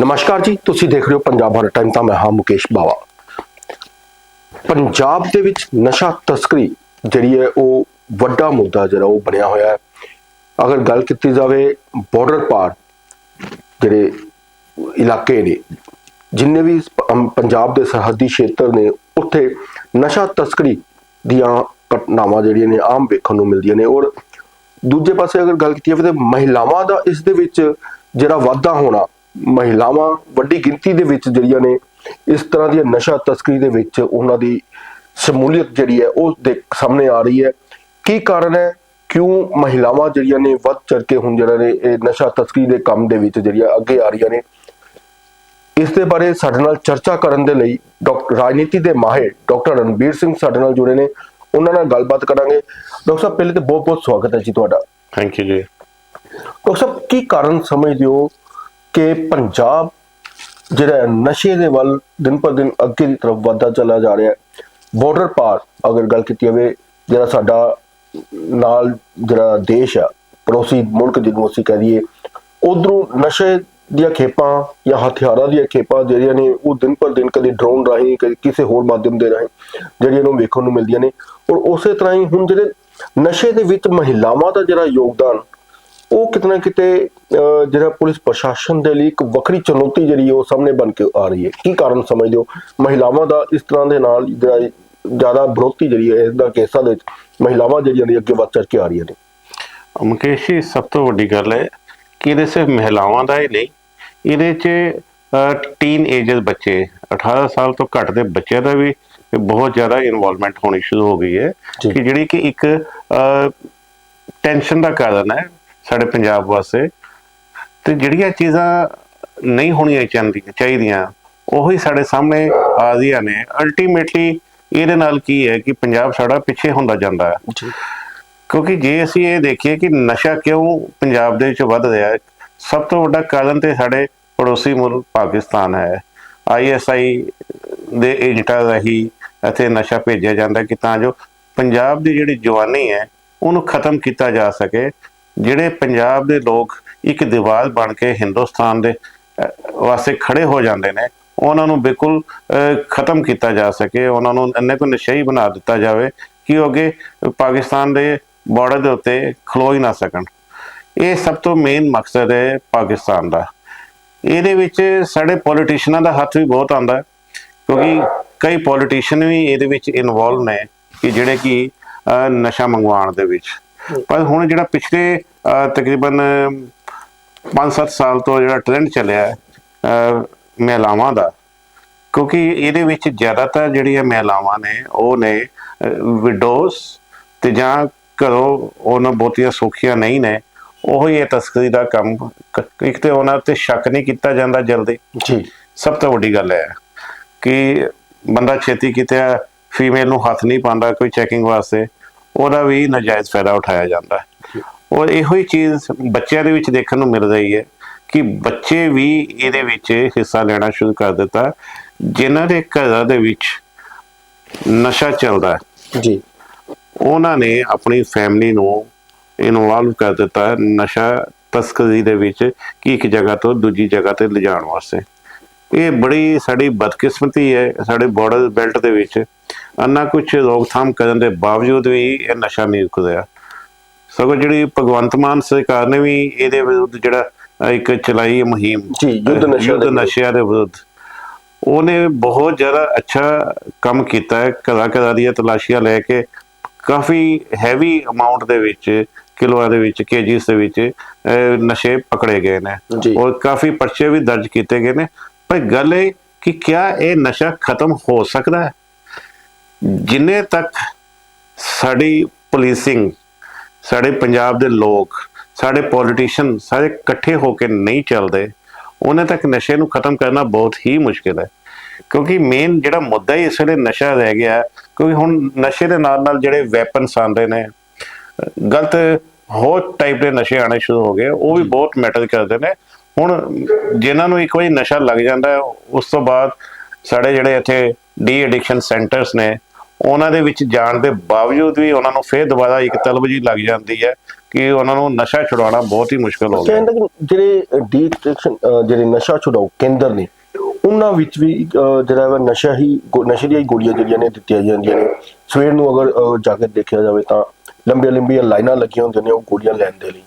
ਨਮਸਕਾਰ ਜੀ, ਤੁਸੀਂ ਦੇਖ ਰਹੇ ਹੋ ਪੰਜਾਬ ਹਰ ਟਾਈਮ ਤਾਂ ਮੈਂ ਹਾਂ ਮੁਕੇਸ਼ ਬਾਵਾ। ਪੰਜਾਬ ਦੇ ਵਿੱਚ ਨਸ਼ਾ ਤਸਕਰੀ ਜਿਹੜੀ ਹੈ, ਉਹ ਵੱਡਾ ਮੁੱਦਾ ਜਿਹੜਾ, ਉਹ ਬਣਿਆ ਹੋਇਆ ਹੈ। ਅਗਰ ਗੱਲ ਕੀਤੀ ਜਾਵੇ ਬਾਰਡਰ ਪਾਰ ਜਿਹੜੇ ਇਲਾਕੇ ਨੇ, ਜਿੰਨੇ ਵੀ ਪੰਜਾਬ ਦੇ ਸਰਹੱਦੀ ਖੇਤਰ ਨੇ, ਉੱਥੇ ਨਸ਼ਾ ਤਸਕਰੀ ਦੀਆਂ ਘਟਨਾਵਾਂ ਜਿਹੜੀਆਂ ਨੇ, ਆਮ ਵੇਖਣ ਨੂੰ ਮਿਲਦੀਆਂ ਨੇ। ਔਰ ਦੂਜੇ ਪਾਸੇ ਅਗਰ ਗੱਲ ਕੀਤੀ ਜਾਵੇ, ਤੇ ਮਹਿਲਾਵਾਂ ਦਾ ਇਸ ਦੇ ਵਿੱਚ ਜਿਹੜਾ ਵਾਧਾ ਹੋਣਾ ਮਹਿਲਾਵਾਂ ਵੱਡੀ ਗਿਣਤੀ ਦੇ ਵਿੱਚ ਜਿਹੜੀਆਂ ਨੇ ਇਸ ਤਰ੍ਹਾਂ ਦੀਆਂ ਨਸ਼ਾ ਤਸਕਰੀ ਦੇ ਵਿੱਚ ਉਹਨਾਂ ਦੀ ਸ਼ਮੂਲੀਅਤ ਜਿਹੜੀ ਹੈ ਉਹ ਦੇ ਸਾਹਮਣੇ ਆ ਰਹੀ ਹੈ। ਕੀ ਕਾਰਨ ਹੈ? ਕਿਉਂ ਮਹਿਲਾਵਾਂ ਜਿਹੜੀਆਂ ਨੇ ਵੱਧ ਚੜ ਕੇ ਹੁਣ ਜਿਹੜਾ ਨੇ ਇਹ ਨਸ਼ਾ ਤਸਕਰੀ ਦੇ ਕੰਮ ਦੇ ਵਿੱਚ ਜਿਹੜੀਆਂ ਅੱਗੇ ਆ ਰਹੀਆਂ ਨੇ? ਇਸ ਦੇ ਬਾਰੇ ਸਾਡੇ ਨਾਲ ਚਰਚਾ ਕਰਨ ਦੇ ਲਈ ਡਾਕਟਰ ਰਾਜਨੀਤੀ ਦੇ ਮਾਹਿਰ ਡਾਕਟਰ ਰਣਬੀਰ ਸਿੰਘ ਸਾਡੇ ਨਾਲ ਜੁੜੇ ਨੇ। ਉਹਨਾਂ ਨਾਲ ਗੱਲਬਾਤ ਕਰਾਂਗੇ। ਡਾਕਟਰ ਸਾਹਿਬ ਪਹਿਲੇ ਤੇ ਬਹੁਤ ਬਹੁਤ ਸਵਾਗਤ ਹੈ ਜੀ ਤੁਹਾਡਾ। ਥੈਂਕ ਯੂ ਜੀ। ਡਾਕਟਰ ਸਾਹਿਬ ਕੀ ਕਾਰਨ ਸਮਝਦੇ ਹੋ ਕਿ ਪੰਜਾਬ ਜਿਹੜਾ ਨਸ਼ੇ ਦੇ ਵੱਲ ਦਿਨ ਪਰ ਦਿਨ ਅੱਗੇ ਦੀ ਤਰਫ ਵਧਦਾ ਚਲਾ ਜਾ ਰਿਹਾ ਹੈ। ਬਾਰਡਰ ਪਾਰ ਅਗਰ ਗੱਲ ਕੀਤੀ ਜਾਵੇ, ਜਿਹੜਾ ਸਾਡਾ ਨਾਲ ਜਿਹੜਾ ਦੇਸ਼ ਆ, ਪੜੋਸੀ ਮੁਲਕ ਜਿਹਨੂੰ ਅਸੀਂ ਕਹਿ ਦਈਏ, ਉਧਰੋਂ ਨਸ਼ੇ ਦੀਆਂ ਖੇਪਾਂ ਜਾਂ ਹਥਿਆਰਾਂ ਦੀਆਂ ਖੇਪਾਂ ਜਿਹੜੀਆਂ ਨੇ, ਉਹ ਦਿਨ ਪਰ ਦਿਨ ਕਦੇ ਡਰੋਨ ਰਾਹੀਂ, ਕਦੇ ਕਿਸੇ ਹੋਰ ਮਾਧਿਅਮ ਦੇ ਰਾਹੀਂ ਜਿਹੜੀਆਂ ਨੂੰ ਵੇਖਣ ਨੂੰ ਮਿਲਦੀਆਂ ਨੇ। ਔਰ ਉਸੇ ਤਰ੍ਹਾਂ ਹੀ ਹੁਣ ਜਿਹੜੇ ਨਸ਼ੇ ਦੇ ਵਿੱਚ ਮਹਿਲਾਵਾਂ ਦਾ ਜਿਹੜਾ ਯੋਗਦਾਨ ਉਹ ਕਿਤਨਾ ਕਿਤੇ ਜਿਹੜਾ ਪੁਲਿਸ ਪ੍ਰਸ਼ਾਸਨ ਦੇ ਲਈ ਇੱਕ ਵੱਖਰੀ ਚੁਣੌਤੀ ਜਿਹੜੀ ਉਹ ਸਾਹਮਣੇ ਬਣ ਕੇ ਆ ਰਹੀ ਹੈ। ਕੀ ਕਾਰਨ ਸਮਝਦੇ ਹੋ? ਮਹਿਲਾਵਾਂ ਦਾ ਇਸ ਤਰ੍ਹਾਂ ਦੇ ਨਾਲ ਜਿਹੜਾ ਜ਼ਿਆਦਾ ਵਿਰੋਧੀ ਜਿਹੜੀ ਹੈ ਇਸ ਦਾ ਕੇਸਾਂ ਦੇ ਵਿੱਚ ਮਹਿਲਾਵਾਂ ਜਿਹੜੀਆਂ ਨੇ ਅੱਗੇ ਵੱਧ ਚੜ ਕੇ ਆ ਰਹੀਆਂ ਨੇ। ਮੁਕੇਸ਼ ਜੀ ਸਭ ਤੋਂ ਵੱਡੀ ਗੱਲ ਹੈ ਕਿ ਇਹਦੇ ਸਿਰਫ ਮਹਿਲਾਵਾਂ ਦਾ ਹੀ ਨਹੀਂ ਇਹਦੇ 'ਚ ਟੀਨ ਏਜਸ ਬੱਚੇ 18 ਸਾਲ ਤੋਂ ਘੱਟ ਦੇ ਬੱਚਿਆਂ ਦਾ ਵੀ ਬਹੁਤ ਜ਼ਿਆਦਾ ਇਨਵੋਲਵਮੈਂਟ ਹੋਣੀ ਸ਼ੁਰੂ ਹੋ ਗਈ ਹੈ। ਕਿ ਜਿਹੜੀ ਕਿ ਇੱਕ ਟੈਨਸ਼ਨ ਦਾ ਕਾਰਨ ਹੈ। ਸਾਡੇ ਪੰਜਾਬ ਵਾਸਤੇ। ਤੇ ਜਿਹੜੀਆਂ ਚੀਜ਼ਾਂ ਨਹੀਂ ਹੋਣੀਆਂ ਚਾਹੀਦੀਆਂ ਚਾਹੀਦੀਆਂ ਉਹੀ ਸਾਡੇ ਸਾਹਮਣੇ ਆ ਰਹੀਆਂ ਨੇ। ਅਲਟੀਮੇਟਲੀ ਇਹਦੇ ਨਾਲ ਕੀ ਹੈ ਕਿ ਪੰਜਾਬ ਸਾਡਾ ਪਿੱਛੇ ਹੁੰਦਾ ਜਾਂਦਾ ਹੈ। ਕਿਉਂਕਿ ਜੇ ਅਸੀਂ ਇਹ ਦੇਖੀਏ ਕਿ ਨਸ਼ਾ ਕਿਉਂ ਪੰਜਾਬ ਦੇ ਵਿੱਚ ਵੱਧ ਰਿਹਾ ਹੈ ਸਭ ਤੋਂ ਵੱਡਾ ਕਾਰਨ ਤੇ ਸਾਡੇ ਪੜੋਸੀ ਮੁਲਕ ਪਾਕਿਸਤਾਨ ਹੈ। ਆਈਐਸਆਈ ਦੇ ਏਜੰਟਾਂ ਰਾਹੀਂ ਇੱਥੇ ਨਸ਼ਾ ਭੇਜਿਆ ਜਾਂਦਾ ਕਿ ਤਾਂ ਜੋ ਪੰਜਾਬ ਦੀ ਜਿਹੜੀ ਜਵਾਨੀ ਹੈ ਉਹਨੂੰ ਖਤਮ ਕੀਤਾ ਜਾ ਸਕੇ। ਜਿਹੜੇ ਪੰਜਾਬ ਦੇ ਲੋਕ ਇੱਕ ਦੀਵਾਰ ਬਣ ਕੇ ਹਿੰਦੁਸਤਾਨ ਦੇ ਵਾਸਤੇ ਖੜੇ ਹੋ ਜਾਂਦੇ ਨੇ, ਉਹਨਾਂ ਨੂੰ ਬਿਲਕੁਲ ਖਤਮ ਕੀਤਾ ਜਾ ਸਕੇ, ਉਹਨਾਂ ਨੂੰ ਇੰਨੇ ਕੋ ਨਸ਼ਈ ਬਣਾ ਦਿੱਤਾ ਜਾਵੇ ਕਿ ਉਹ ਅੱਗੇ ਪਾਕਿਸਤਾਨ ਦੇ ਬਾਰਡਰ ਦੇ ਉੱਤੇ ਖਲੋ ਹੀ ਨਾ ਸਕਣ। ਇਹ ਸਭ ਤੋਂ ਮੇਨ ਮਕਸਦ ਹੈ ਪਾਕਿਸਤਾਨ ਦਾ। ਇਹਦੇ ਵਿੱਚ ਸਾਡੇ ਪੋਲੀਟੀਸ਼ੀਅਨਾਂ ਦਾ ਹੱਥ ਵੀ ਬਹੁਤ ਆਉਂਦਾ ਹੈ, ਕਿਉਂਕਿ ਕਈ ਪੋਲੀਟੀਸ਼ੀਅਨ ਵੀ ਇਹਦੇ ਵਿੱਚ ਇਨਵੋਲਵ ਨੇ ਕਿ ਜਿਹੜੇ ਕਿ ਨਸ਼ਾ ਮੰਗਵਾਉਣ ਦੇ ਵਿੱਚ। ਪਰ ਹੁਣ ਜਿਹੜਾ ਪਿਛਲੇ ਤਕਰੀਬਨ 5-7 ਸਾਲ ਤੋਂ ਜਿਹੜਾ ਟ੍ਰੈਂਡ ਚੱਲਿਆ ਹੈ ਮਹਿਲਾਵਾਂ ਦਾ ਕਿਉਂਕਿ ਇਹਦੇ ਵਿੱਚ ਜ਼ਿਆਦਾਤਰ ਜਿਹੜੀਆਂ ਮਹਿਲਾਵਾਂ ਨੇ ਉਹ ਨੇ ਵਿਡੋਸ ਤੇ ਜਾਂ ਘਰੋਂ ਉਹਨਾਂ ਬਹੁਤੀਆਂ ਸੁਖੀਆਂ ਨਹੀਂ ਨੇ ਉਹ ਹੀ ਇਹ ਤਸਕਰੀ ਦਾ ਕੰਮ ਇੱਕ ਤੇ ਉਹਨਾਂ ਤੇ ਸ਼ੱਕ ਨਹੀਂ ਕੀਤਾ ਜਾਂਦਾ ਜਲਦੀ। ਜੀ। ਸਭ ਤੋਂ ਵੱਡੀ ਗੱਲ ਹੈ ਕਿ ਬੰਦਾ ਛੇਤੀ ਕਿਤੇ ਫੀਮੇਲ ਨੂੰ ਹੱਥ ਨਹੀਂ ਪਾਉਂਦਾ ਕੋਈ ਚੈਕਿੰਗ ਵਾਸਤੇ। ਉਹਦਾ ਵੀ ਨਾਜਾਇਜ਼ ਫਾਇਦਾ ਉਠਾਇਆ ਜਾਂਦਾ ਹੈ। ਔਰ ਇਹੋ ਹੀ ਚੀਜ਼ ਬੱਚਿਆਂ ਦੇ ਵਿੱਚ ਦੇਖਣ ਨੂੰ ਮਿਲ ਰਹੀ ਹੈ ਕਿ ਬੱਚੇ ਵੀ ਇਹਦੇ ਵਿੱਚ ਹਿੱਸਾ ਲੈਣਾ ਸ਼ੁਰੂ ਕਰ ਦਿੱਤਾ ਜਿਨ੍ਹਾਂ ਦੇ ਘਰਾਂ ਦੇ ਵਿੱਚ ਨਸ਼ਾ ਚੱਲਦਾ ਹੈ ਜੀ। ਉਹਨਾਂ ਨੇ ਆਪਣੀ ਫੈਮਿਲੀ ਨੂੰ ਇਨਵੋਲਵ ਕਰ ਦਿੱਤਾ ਨਸ਼ਾ ਤਸਕਰੀ ਦੇ ਵਿੱਚ ਕਿ ਇੱਕ ਜਗ੍ਹਾ ਤੋਂ ਦੂਜੀ ਜਗ੍ਹਾ ਤੇ ਲਿਜਾਣ ਵਾਸਤੇ। ਇਹ ਬੜੀ ਸਾਡੀ ਬਦਕਿਸਮਤੀ ਹੈ ਸਾਡੇ ਬਾਰਡਰ ਬੈਲਟ ਦੇ ਵਿੱਚ। ਅੰਨਾ ਕੁਝ ਰੋਕਥਾਮ ਕਰਨ ਦੇ ਬਾਵਜੂਦ ਵੀ ਇਹ ਨਸ਼ਾ ਨਹੀਂ ਰੁਕ ਰਿਹਾ ਸਗੋਂ ਜਿਹੜੀ ਭਗਵੰਤ ਮਾਨ ਸਰਕਾਰ ਨੇ ਵੀ ਇਹਦੇ ਵਿਰੁੱਧ ਜਿਹੜਾ ਇੱਕ ਚਲਾਈ ਮੁਹਿੰਮ ਜੀ, ਯੁੱਧ ਨਸ਼ਿਆਂ ਦੇ ਵਿਰੁੱਧ। ਨਸ਼ਿਆਂ ਦੇ ਵਿਰੁੱਧ ਉਹਨੇ ਬਹੁਤ ਜ਼ਿਆਦਾ ਅੱਛਾ ਕੰਮ ਕੀਤਾ ਹੈ। ਘਰਾਂ ਘਰਾਂ ਦੀਆਂ ਤਲਾਸ਼ੀਆਂ ਲੈ ਕੇ ਕਾਫੀ ਹੈਵੀ ਅਮਾਉਂਟ ਦੇ ਵਿੱਚ ਕਿਲੋਆਂ ਦੇ ਵਿੱਚ ਕੇਜੀਸ ਦੇ ਵਿੱਚ ਨਸ਼ੇ ਪਕੜੇ ਗਏ ਨੇ। ਔਰ ਕਾਫੀ ਪਰਚੇ ਵੀ ਦਰਜ ਕੀਤੇ ਗਏ ਨੇ। ਪਰ ਗੱਲ ਇਹ ਕਿ ਕਿਆ ਇਹ ਨਸ਼ਾ ਖਤਮ ਹੋ ਸਕਦਾ ਹੈ? ਜਿੰਨੇ ਤੱਕ ਸਾਡੀ ਪੁਲਿਸਿੰਗ ਸਾਡੇ ਪੰਜਾਬ ਦੇ ਲੋਕ, ਸਾਡੇ ਪੋਲੀਟੀਸ਼ੀਅਨ ਸਾਰੇ ਇਕੱਠੇ ਹੋ ਕੇ ਨਹੀਂ ਚੱਲਦੇ, ਉਹਨੇ ਤੱਕ ਨਸ਼ੇ ਨੂੰ ਖਤਮ ਕਰਨਾ ਬਹੁਤ ਹੀ ਮੁਸ਼ਕਿਲ ਹੈ। ਕਿਉਂਕਿ ਮੇਨ ਜਿਹੜਾ ਮੁੱਦਾ ਹੀ ਇਸ ਵੇਲੇ ਨਸ਼ਾ ਰਹਿ ਗਿਆ, ਕਿਉਂਕਿ ਹੁਣ ਨਸ਼ੇ ਦੇ ਨਾਲ ਨਾਲ ਜਿਹੜੇ ਵੈਪਨਸ ਆਉਂਦੇ ਨੇ, ਗਲਤ ਹੋਰ ਟਾਈਪ ਦੇ ਨਸ਼ੇ ਆਣੇ ਸ਼ੁਰੂ ਹੋ ਗਏ, ਉਹ ਵੀ ਬਹੁਤ ਮੈਟਰ ਕਰਦੇ ਨੇ। ਹੁਣ ਜਿਨ੍ਹਾਂ ਨੂੰ ਇੱਕ ਵਾਰੀ ਨਸ਼ਾ ਲੱਗ ਜਾਂਦਾ, ਉਸ ਤੋਂ ਬਾਅਦ ਸਾਡੇ ਜਿਹੜੇ ਇੱਥੇ ਡੀ ਐਡਿਕਸ਼ਨ ਸੈਂਟਰਸ ਨੇ ਉਹਨਾਂ ਦੇ ਵਿੱਚ ਜਾਣ ਦੇ ਬਾਵਜੂਦ ਵੀ ਉਹਨਾਂ ਨੂੰ ਫੇਰ ਦੁਬਾਰਾ ਇੱਕ ਤਲਬ ਜੀ ਲੱਗ ਜਾਂਦੀ ਹੈ ਕਿ ਉਹਨਾਂ ਨੂੰ ਨਸ਼ਾ ਛੁਡਾਉਣਾ ਬਹੁਤ ਹੀ ਮੁਸ਼ਕਲ ਹੋ ਗਿਆ। ਕਹਿੰਦਾ ਜਿਹੜੇ ਡੀਟੈਕਸ਼ਨ ਜਿਹੜੇ ਨਸ਼ਾ ਛੁਡਾਓ ਕੇਂਦਰ ਨੇ ਉਹਨਾਂ ਵਿੱਚ ਵੀ ਜਿਹੜਾ ਵਾ ਨਸ਼ਾ ਹੀ ਨਸ਼ੇ ਦੀਆਂ ਹੀ ਗੋਲੀਆਂ ਜਿਹੜੀਆਂ ਨੇ ਦਿੱਤੀਆਂ ਜਾਂਦੀਆਂ ਨੇ। ਸਵੇਰ ਨੂੰ ਅਗਰ ਜਾ ਕੇ ਦੇਖਿਆ ਜਾਵੇ ਤਾਂ ਲੰਬੀਆਂ ਲੰਬੀਆਂ ਲਾਈਨਾਂ ਲੱਗੀਆਂ ਹੁੰਦੀਆਂ ਨੇ ਉਹ ਗੋਲੀਆਂ ਲੈਣ ਦੇ ਲਈ।